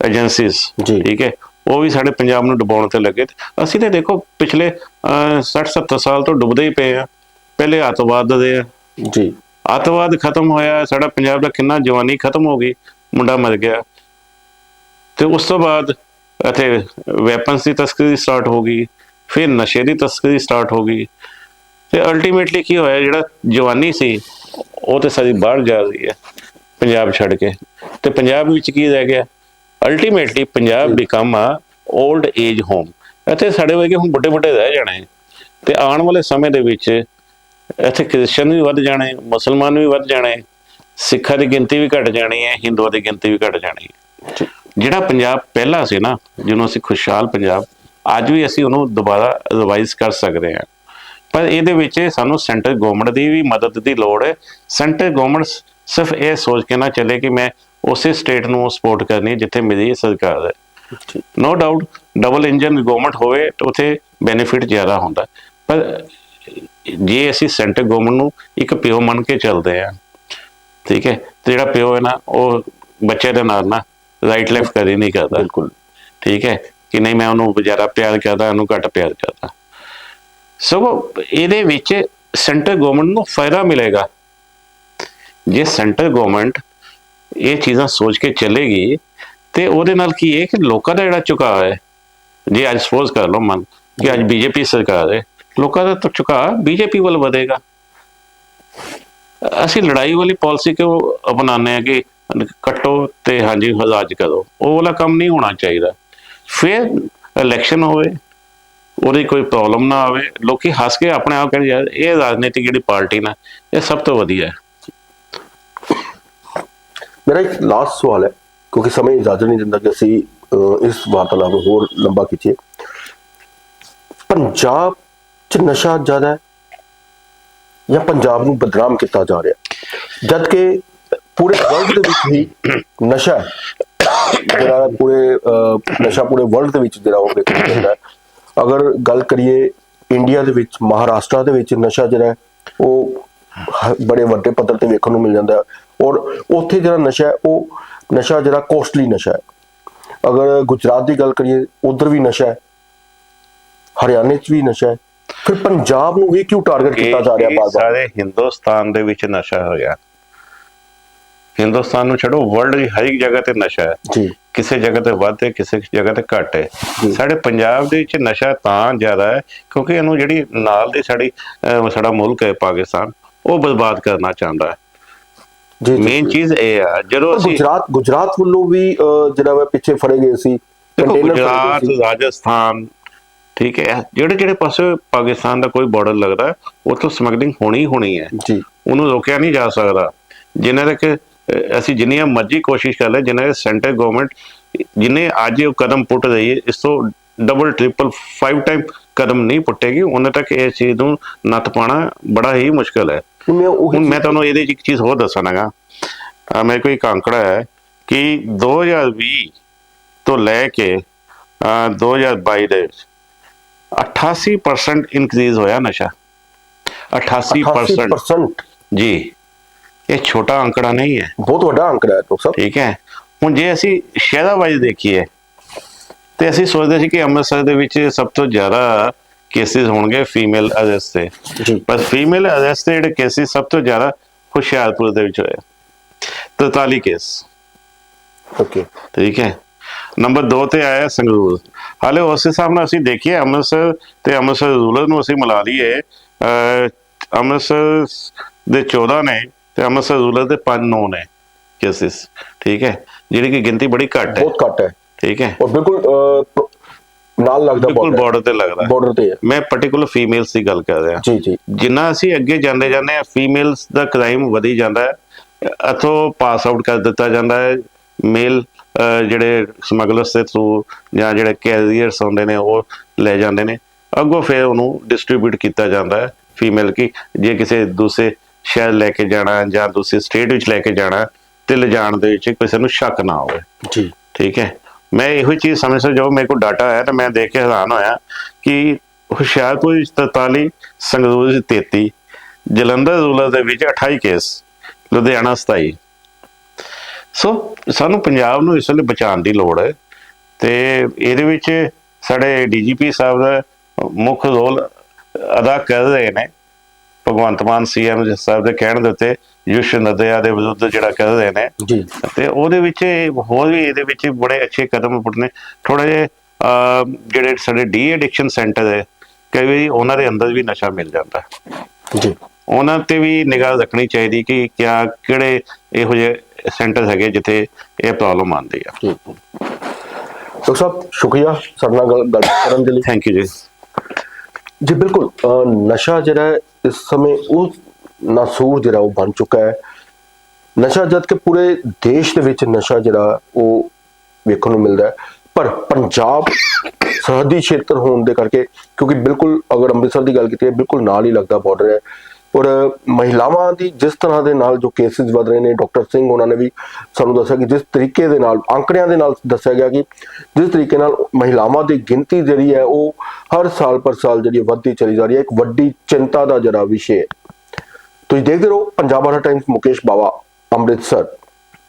ਏਜੰਸੀਜ਼ ਠੀਕ ਹੈ। ਉਹ ਵੀ ਸਾਡੇ ਪੰਜਾਬ ਨੂੰ ਡੁਬਾਉਣ ਤੇ ਲੱਗੇ ਅਸੀਂ ਤੇ ਦੇਖੋ ਪਿਛਲੇ 60 70 ਸਾਲ ਤੋਂ ਡੁੱਬਦੇ ਹੀ ਪਏ ਆ। ਪਹਿਲੇ ਅੱਤਵਾਦ ਦੇ ਆ। ਜੀ। ਅੱਤਵਾਦ ਖਤਮ ਹੋਇਆ ਸਾਡਾ ਪੰਜਾਬ ਦਾ ਕਿੰਨਾ ਜਵਾਨੀ ਖਤਮ ਹੋ ਗਈ। ਮੁੰਡਾ ਮਰ ਗਿਆ। ਤੇ ਉਸ ਤੋਂ ਬਾਅਦ ਇੱਥੇ ਵੈਪਨਸ ਦੀ ਤਸਕਰੀ ਸਟਾਰਟ ਹੋ ਗਈ। ਫਿਰ ਨਸ਼ੇ ਦੀ ਤਸਕਰੀ ਸਟਾਰਟ ਹੋ ਗਈ। ਤੇ ਅਲਟੀਮੇਟਲੀ ਕੀ ਹੋਇਆ, ਜਿਹੜਾ ਜਵਾਨੀ ਸੀ, ਉਹ ਤੇ ਸਾਰੀ ਬਾਹਰ ਜਾ ਰਹੀ ਹੈ, ਪੰਜਾਬ ਛੱਡ ਕੇ। ਤੇ ਪੰਜਾਬ ਵਿੱਚ ਕੀ ਰਹਿ ਗਿਆ? Ultimately Punjab become a old age home ਇੱਥੇ ਸਾਡੇ ਵਰਗੇ ਹੁਣ ਵੱਡੇ ਵੱਡੇ ਰਹਿ ਜਾਣੇ। ਤੇ ਆਉਣ ਵਾਲੇ ਸਮੇਂ ਦੇ ਵਿੱਚ ਇੱਥੇ ਕ੍ਰਿਸਚਨ ਵੀ ਵੱਧ ਜਾਣੇ, ਮੁਸਲਮਾਨ ਵੀ ਵੱਧ ਜਾਣੇ। ਸਿੱਖਾਂ ਦੀ ਗਿਣਤੀ ਵੀ ਘਟ ਜਾਣੀ ਹੈ ਹਿੰਦੂਆਂ ਦੀ ਗਿਣਤੀ ਵੀ ਘਟ ਜਾਣੀ ਹੈ। ਜਿਹੜਾ ਪੰਜਾਬ ਪਹਿਲਾ ਸੀ ਨਾ ਜਿਹਨੂੰ ਅਸੀਂ ਖੁਸ਼ਹਾਲ ਪੰਜਾਬ ਅੱਜ ਵੀ ਅਸੀਂ ਉਹਨੂੰ ਦੁਬਾਰਾ ਰਿਵਾਈਜ਼ ਕਰ ਸਕਦੇ ਹਾਂ। ਪਰ ਇਹਦੇ ਵਿੱਚ ਸਾਨੂੰ ਸੈਂਟਰ ਗਵਰਨਮੈਂਟ ਦੀ ਵੀ ਮਦਦ ਦੀ ਲੋੜ ਹੈ। ਸੈਂਟਰ ਗਵਰਨਮੈਂਟ ਸਿਰਫ ਇਹ ਸੋਚ ਕੇ ਨਾ ਚੱਲੇ ਕਿ ਮੈਂ ਉਸੇ ਸਟੇਟ ਨੂੰ ਸਪੋਰਟ ਕਰਨੀ ਹੈ ਜਿੱਥੇ ਮੇਰੀ ਸਰਕਾਰ ਹੈ। No doubt double engine government ਹੋਵੇ ਤਾਂ ਉਥੇ ਬੈਨੀਫਿਟ ਜ਼ਿਆਦਾ ਹੁੰਦਾ। ਪਰ ਜੇ ਅਸੀਂ ਸੈਂਟਰ ਗਵਰਨਮੈਂਟ ਨੂੰ ਇੱਕ ਪਿਓ ਮੰਨ ਕੇ ਚੱਲਦੇ ਆ ਠੀਕ ਹੈ? ਤੇ ਜਿਹੜਾ ਪਿਓ ਹੈ ਨਾ ਉਹ ਬੱਚੇ ਦੇ ਨਾਲ ਨਾ ਰਾਈਟ ਲੈਫਟ ਕਰੀ ਨਹੀਂ ਕਰਦਾ। ਬਿਲਕੁਲ। ਠੀਕ ਹੈ? ਕਿ ਨਹੀਂ ਮੈਂ ਉਹਨੂੰ ਜ਼ਿਆਦਾ ਪਿਆਰ ਕਰਦਾ ਉਹਨੂੰ ਘੱਟ ਪਿਆਰ ਕਰਦਾ। ਸੋ ਇਹਦੇ ਵਿੱਚ ਸੈਂਟਰ ਗਵਰਨਮੈਂਟ ਨੂੰ ਫਾਇਦਾ ਮਿਲੇਗਾ। ਜੇ ਸੈਂਟਰ ਗਵਰਨਮੈਂਟ ਇਹ ਚੀਜ਼ਾਂ ਸੋਚ ਕੇ ਚੱਲੇਗੀ ਤੇ ਉਹਦੇ ਨਾਲ ਕੀ ਹੈ ਕਿ ਲੋਕਾਂ ਦਾ ਜਿਹੜਾ ਝੁਕਾਅ ਹੈ ਜੇ ਅੱਜ ਸਪੋਜ਼ ਕਰ ਲਓ ਮੰਨ ਕਿ ਅੱਜ ਬੀਜੇਪੀ ਸਰਕਾਰ ਹੈ ਲੋਕਾਂ ਦਾ ਤਾਂ ਝੁਕਾਅ ਬੀਜੇਪੀ ਵੱਲ ਵਧੇਗਾ। ਅਸੀਂ ਲੜਾਈ ਵਾਲੀ ਪਾਲਿਸੀ ਕਿਉਂ ਅਪਣਾਉਂਦੇ ਆ ਕਿ ਕੱਟੋ ਤੇ ਹਾਂਜੀ ਰਾਜ ਕਰੋ? ਉਹ ਵਾਲਾ ਕੰਮ ਨਹੀਂ ਹੋਣਾ ਚਾਹੀਦਾ। ਫਿਰ ਇਲੈਕਸ਼ਨ ਹੋਵੇ, ਉਹਦੀ ਕੋਈ ਪ੍ਰੋਬਲਮ ਨਾ ਆਵੇ, ਲੋਕੀ ਹੱਸ ਕੇ ਆਪਣੇ ਆਪ ਕਹਿੰਦੇ ਯਾਰ, ਇਹ ਰਾਜਨੀਤਿਕ ਜਿਹੜੀ ਪਾਰਟੀ ਨਾ, ਇਹ ਸਭ ਤੋਂ ਵਧੀਆ ਹੈ। ਮੇਰਾ ਇੱਕ ਲਾਸਟ ਸਵਾਲ ਹੈ, ਕਿਉਂਕਿ ਸਮੇਂ ਇਜਾਜ਼ਤ ਨਹੀਂ ਦਿੰਦਾ ਕਿ ਅਸੀਂ ਇਸ ਵਾਰਤਾਲਾਪ ਨੂੰ ਹੋਰ ਲੰਬਾ ਖਿੱਚੀਏ। ਪੰਜਾਬ 'ਚ ਨਸ਼ਾ ਜ਼ਿਆਦਾ ਹੈ ਜਾਂ ਪੰਜਾਬ ਨੂੰ ਬਦਨਾਮ ਕੀਤਾ ਜਾ ਰਿਹਾ। ਜਦ ਕਿ ਪੂਰੇ ਵਰਲਡ ਦੇ ਵਿੱਚ ਹੀ ਨਸ਼ਾ ਜਿਹੜਾ ਪੂਰੇ ਨਸ਼ਾ ਪੂਰੇ ਵਰਲਡ ਦੇ ਵਿੱਚ ਜਿਹੜਾ ਉਹ ਵੇਖਿਆ ਜਾਂਦਾ ਅਗਰ ਗੱਲ ਕਰੀਏ ਇੰਡੀਆ ਦੇ ਵਿੱਚ, ਮਹਾਰਾਸ਼ਟਰ ਦੇ ਵਿੱਚ ਨਸ਼ਾ ਜਿਹੜਾ ਉਹ ਹ- ਬੜੇ ਵੱਡੇ ਪੱਧਰ ਤੇ ਵੇਖਣ ਨੂੰ ਮਿਲ ਜਾਂਦਾ ਔਰ ਉੱਥੇ ਜਿਹੜਾ ਨਸ਼ਾ ਹੈ, ਉਹ ਨਸ਼ਾ ਜਿਹੜਾ ਕੋਸਟਲੀ ਨਸ਼ਾ ਹੈ। ਅਗਰ ਗੁਜਰਾਤ ਦੀ ਗੱਲ ਕਰੀਏ, ਉਧਰ ਵੀ ਨਸ਼ਾ ਹੈ। ਹਰਿਆਣੇ 'ਚ ਵੀ ਨਸ਼ਾ ਹੈ। ਫਿਰ ਪੰਜਾਬ ਨੂੰ ਇਹ ਕਿਉਂ ਟਾਰਗੇਟ ਕੀਤਾ ਜਾ ਰਿਹਾ ਬਾਰ-ਬਾਰ ਸਾਰੇ ਹਿੰਦੁਸਤਾਨ ਦੇ ਵਿੱਚ ਨਸ਼ਾ ਹੋਇਆ ਹਿੰਦੁਸਤਾਨ ਨੂੰ ਛੱਡੋ ਵਰਲਡ ਦੀ ਹਰ ਇੱਕ ਜਗ੍ਹਾ ਤੇ ਨਸ਼ਾ ਹੈ ਜੀ ਕਿਸੇ ਜਗ੍ਹਾ ਤੇ ਵੱਧ ਹੈ ਕਿਸੇ ਜਗ੍ਹਾ ਤੇ ਘੱਟ ਹੈ। ਸਾਡੇ ਪੰਜਾਬ ਦੇ ਵਿੱਚ ਨਸ਼ਾ ਤਾਂ ਜ਼ਿਆਦਾ ਹੈ ਕਿਉਂਕਿ ਇਹਨੂੰ ਜਿਹੜੀ ਨਾਲ ਦੀ ਸਾਡੀ ਸਾਡਾ ਮੁਲਕ ਹੈ ਪਾਕਿਸਤਾਨ ਉਹ ਬਰਬਾਦ ਕਰਨਾ ਚਾਹੁੰਦਾ ਹੈ ਜੀ ਮੇਨ। ਚੀਜ਼ ਇਹ ਆ ਜਦੋਂ ਅਸੀਂ ਗੁਜਰਾਤ ਗੁਜਰਾਤ ਵੱਲੋਂ ਵੀ ਜਿਹੜਾ ਵਾ ਪਿੱਛੇ ਫੜੇ ਗਏ ਸੀ ਗੁਜਰਾਤ। ਰਾਜਸਥਾਨ ਠੀਕ ਹੈ? ਜਿਹੜੇ ਜਿਹੜੇ ਪਾਸੇ ਪਾਕਿਸਤਾਨ ਦਾ ਕੋਈ ਬਾਰਡਰ ਲੱਗਦਾ ਉੱਥੋਂ ਸਮਗਲਿੰਗ ਹੋਣੀ ਹੋਣੀ ਹੈ। ਜੀ। ਉਹਨੂੰ ਰੋਕਿਆ ਨਹੀਂ ਜਾ ਸਕਦਾ। ਜਿੰਨੇ ਤੱਕ ਅਸੀਂ ਜਿੰਨੀਆਂ ਮਰਜ਼ੀ ਕੋਸ਼ਿਸ਼ ਕਰ ਲੈ ਜਿੰਨੇ ਸੈਂਟਰ ਗਵਰਨਮੈਂਟ ਜਿੰਨੇ ਅੱਜ ਉਹ ਕਦਮ ਪੁੱਟ ਰਹੀ ਹੈ ਇਸ ਤੋਂ ਡਬਲ ਟ੍ਰਿਪਲ ਫਾਈਵ ਟਾਈਮ ਕਦਮ ਨਹੀਂ ਪੁੱਟੇਗੀ। ਉਹਨਾਂ ਤੱਕ ਇਸ ਚੀਜ਼ ਨੂੰ ਨੱਥ ਪਾਣਾ ਬੜਾ ਹੀ ਮੁਸ਼ਕਲ ਹੈ। ਹੁਣ ਮੈਂ ਤੁਹਾਨੂੰ ਇਹਦੇ 'ਚ ਇੱਕ ਚੀਜ਼ ਹੋਰ ਦੱਸਣਾਗਾ। ਮੇਰੇ ਕੋਲ ਇੱਕ ਅੰਕੜਾ ਹੈ ਕਿ 2020 ਤੋਂ ਲੈ ਕੇ ਅਹ 2022 ਦੇ ਵਿੱਚ 88% ਇਨਕਰੀਜ਼ ਹੋਇਆ ਨਸ਼ਾ। 88% 88% ਜੀ। ਇਹ ਛੋਟਾ ਅੰਕੜਾ ਨਹੀਂ ਹੈ। ਬਹੁਤ ਵੱਡਾ ਅੰਕੜਾ ਹੈ ਡਾਕਟਰ ਸਾਹਿਬ। ਠੀਕ ਹੈ। ਹੁਣ ਜੇ ਅਸੀਂ ਸ਼ਹਿਰਾਂ ਵਾਈਜ਼ ਦੇਖੀਏ ਤੇ ਅਸੀਂ ਸੋਚਦੇ ਸੀ ਕਿ ਅੰਮ੍ਰਿਤਸਰ ਦੇ ਵਿੱਚ ਸਭ ਤੋਂ ਜ਼ਿਆਦਾ ਕੇਸਿਸ ਹੋਣਗੇ ਫੀਮੇਲ ਅਰੈਸਟ ਦੇ ਜੀ। ਪਰ ਫੀਮੇਲ ਅਰੈਸਟ ਦੇ ਜਿਹੜੇ ਕੇਸਿਸ ਸਭ ਤੋਂ ਜ਼ਿਆਦਾ ਹੁਸ਼ਿਆਰਪੁਰ ਦੇ ਵਿੱਚ ਹੋਏ 43 ਕੇਸ ਓਕੇ ਠੀਕ ਹੈ। ਨੰਬਰ 2 ਤੇ ਆਇਆ ਸੰਗਰੂਰ। ਹਾਲੇ ਉਸ ਹਿਸਾਬ ਨਾਲ ਅਸੀਂ ਦੇਖੀਏ ਅੰਮ੍ਰਿਤਸਰ ਤੇ ਅੰਮ੍ਰਿਤਸਰ ਰੂਰਲ ਨੂੰ ਅਸੀਂ ਮਿਲਾ ਲਈਏ। ਅੰਮ੍ਰਿਤਸਰ ਦੇ 14 ਨੇ ਤੇ ਅੰਮ੍ਰਿਤਸਰ ਰੂਰਲ ਦੇ 5 9 ਨੇ ਕੇਸਿਸ ਠੀਕ ਹੈ? ਜਿਹੜੀ ਕਿ ਗਿਣਤੀ ਬੜੀ ਘੱਟ ਹੈ। ਬਹੁਤ ਘੱਟ ਹੈ। ਠੀਕ ਹੈ? ਔਰ ਬਿਲਕੁਲ ਨਾਲ ਲੱਗਦਾ ਬਿਲਕੁਲ ਬਾਰਡਰ ਤੇ ਲੱਗਦਾ। ਬਾਰਡਰ ਤੇ ਹੈ। ਮੈਂ ਪਾਰਟਿਕੂਲਰ ਫੀਮੇਲਸ ਦੀ ਗੱਲ ਕਰ ਰਿਹਾ। ਜੀ ਜੀ। ਜਿੰਨਾ ਅਸੀਂ ਅੱਗੇ ਜਾਂਦੇ ਜਾਂਦੇ ਆ ਫੀਮੇਲਸ ਦਾ ਕ੍ਰਾਈਮ ਵਧੀ ਜਾਂਦਾ ਹੈ। ਅਥੋਂ ਪਾਸ ਆਊਟ ਕਰ ਦਿੱਤਾ ਜਾਂਦਾ ਹੈ। ਮੇਲ ਜਿਹੜੇ ਸਮਗਲਰਸ ਦੇ ਥਰੂ ਜਾਂ ਜਿਹੜੇ ਕੈਰੀਅਰਸ ਹੁੰਦੇ ਨੇ ਉਹ ਲੈ ਜਾਂਦੇ ਨੇ। ਅੱਗੋਂ ਫਿਰ ਉਹਨੂੰ ਡਿਸਟ੍ਰੀਬਿਊਟ ਕੀਤਾ ਜਾਂਦਾ ਹੈ ਫੀਮੇਲ ਕੀ ਜੇ ਕਿਸੇ ਦੂਸਰੇ ਸ਼ਹਿਰ ਲੈ ਕੇ ਜਾਣਾ ਜਾਂ ਦੂਸਰੇ ਸਟੇਟ ਵਿੱਚ ਲੈ ਕੇ ਜਾਣਾ ਤੇ ਲਿਜਾਣ ਦੇ ਵਿੱਚ ਕਿਸੇ ਨੂੰ ਸ਼ੱਕ ਨਾ ਹੋਵੇ। ਜੀ। ਠੀਕ ਹੈ। ਮੈਂ ਇਹੋ ਚੀਜ਼ ਸਮਝ ਸਕ ਜੋ ਮੇਰੇ ਕੋਲ ਡਾਟਾ ਆਇਆ ਤਾਂ ਮੈਂ ਦੇਖ ਕੇ ਹੈਰਾਨ ਹੋਇਆ ਕਿ ਹੁਸ਼ਿਆਰਪੁਰ ਵਿੱਚ 43 ਸੰਗਰੂਰ ਵਿੱਚ 33 ਜਲੰਧਰ ਰੂਰਲ ਦੇ ਵਿੱਚ 28 ਕੇਸ ਲੁਧਿਆਣਾ 27 ਸੋ ਸਾਨੂੰ ਪੰਜਾਬ ਨੂੰ ਇਸ ਵੇਲੇ ਬਚਾਉਣ ਦੀ ਲੋੜ ਹੈ ਤੇ ਇਹਦੇ ਵਿੱਚ ਸਾਡੇ ਡੀਜੀਪੀ ਸਾਹਿਬ ਦਾ ਮੁੱਖ ਰੋਲ ਅਦਾ ਕਰ ਰਹੇ ਨੇ। ਭਗਵੰਤ ਮਾਨ ਸੀਐਮ ਸਾਹਿਬ ਦੇ ਕਹਿਣ ਦੇ ਉੱਤੇ ਯੁਸ਼ ਨਦਿਆ ਦੇ ਵਿਰੁੱਧ ਜਿਹੜਾ ਕਰ ਰਹੇ ਨੇ। ਜੀ। ਤੇ ਉਹਦੇ ਵਿੱਚ ਹੋਰ ਵੀ ਇਹਦੇ ਵਿੱਚ ਬੜੇ ਅੱਛੇ ਕਦਮ ਪੁੱਟਨੇ ਥੋੜੇ ਜਿਹੇ ਜਿਹੜੇ ਸਾਡੇ ਡੀ ਐਡਿਕਸ਼ਨ ਸੈਂਟਰ ਹੈ ਕਈ ਵਾਰੀ ਉਹਨਾਂ ਦੇ ਅੰਦਰ ਵੀ ਨਸ਼ਾ ਮਿਲ ਜਾਂਦਾ। ਜੀ। ਉਹਨਾਂ ਤੇ ਵੀ ਨਿਗਾਹ ਰੱਖਣੀ ਚਾਹੀਦੀ ਕਿ ਕਿਆ ਕਿਹੜੇ ਇਹੋ ਜਿਹੇ ਸੈਂਟਰ ਹੈਗੇ ਜਿੱਥੇ ਇਹ ਪ੍ਰੋਬਲਮ ਆਉਂਦੀ ਆ। ਡਾਕਟਰ ਸਾਹਿਬ ਸ਼ੁਕਰੀਆ ਸਾਡੇ ਨਾਲ ਗੱਲ ਕਰਨ ਦੇ ਲਈ। ਥੈਂਕ ਯੂ ਜੀ। ਜੀ ਬਿਲਕੁਲ ਨਸ਼ਾ ਜਿਹੜਾ ਇਸ ਸਮੇਂ ਉਹ ਨਾਸੂਰ ਜਿਹੜਾ ਉਹ ਬਣ ਚੁੱਕਾ ਹੈ। ਨਸ਼ਾ ਜਦ ਕਿ ਪੂਰੇ ਦੇਸ਼ ਦੇ ਵਿੱਚ ਨਸ਼ਾ ਜਿਹੜਾ ਉਹ ਵੇਖਣ ਨੂੰ ਮਿਲਦਾ ਹੈ। ਪਰ ਪੰਜਾਬ ਸਰਹੱਦੀ ਖੇਤਰ ਹੋਣ ਦੇ ਕਰਕੇ ਕਿਉਂਕਿ ਬਿਲਕੁਲ ਅਗਰ ਅੰਮ੍ਰਿਤਸਰ ਦੀ ਗੱਲ ਕੀਤੀ ਹੈ ਬਿਲਕੁਲ ਨਾਲ ਹੀ ਲੱਗਦਾ ਬਾਰਡਰ ਹੈ। ਔਰ ਮਹਿਲਾਵਾਂ ਦੀ ਜਿਸ ਤਰ੍ਹਾਂ ਦੇ ਨਾਲ ਜੋ ਕੇਸਿਸ ਵਧ ਰਹੇ ਨੇ, ਡਾਕਟਰ ਸਿੰਘ ਉਹਨਾਂ ਨੇ ਵੀ ਸਾਨੂੰ ਦੱਸਿਆ ਕਿ ਜਿਸ ਤਰੀਕੇ ਦੇ ਨਾਲ, ਅੰਕੜਿਆਂ ਦੇ ਨਾਲ ਦੱਸਿਆ ਗਿਆ ਕਿ ਜਿਸ ਤਰੀਕੇ ਨਾਲ ਮਹਿਲਾਵਾਂ ਦੀ ਗਿਣਤੀ ਜਿਹੜੀ ਹੈ ਉਹ ਹਰ ਸਾਲ ਪਰ ਸਾਲ ਜਿਹੜੀ ਵੱਧਦੀ ਚਲੀ ਜਾ ਰਹੀ ਹੈ, ਇੱਕ ਵੱਡੀ ਚਿੰਤਾ ਦਾ ਜਿਹੜਾ ਵਿਸ਼ੇ ਹੈ। ਤੁਸੀਂ ਦੇਖਦੇ ਰਹੋ, ਪੰਜਾਬ ਹਰ ਟਾਈਮਸ ਮੁਕੇਸ਼ ਬਾਵਾ, ਅੰਮ੍ਰਿਤਸਰ।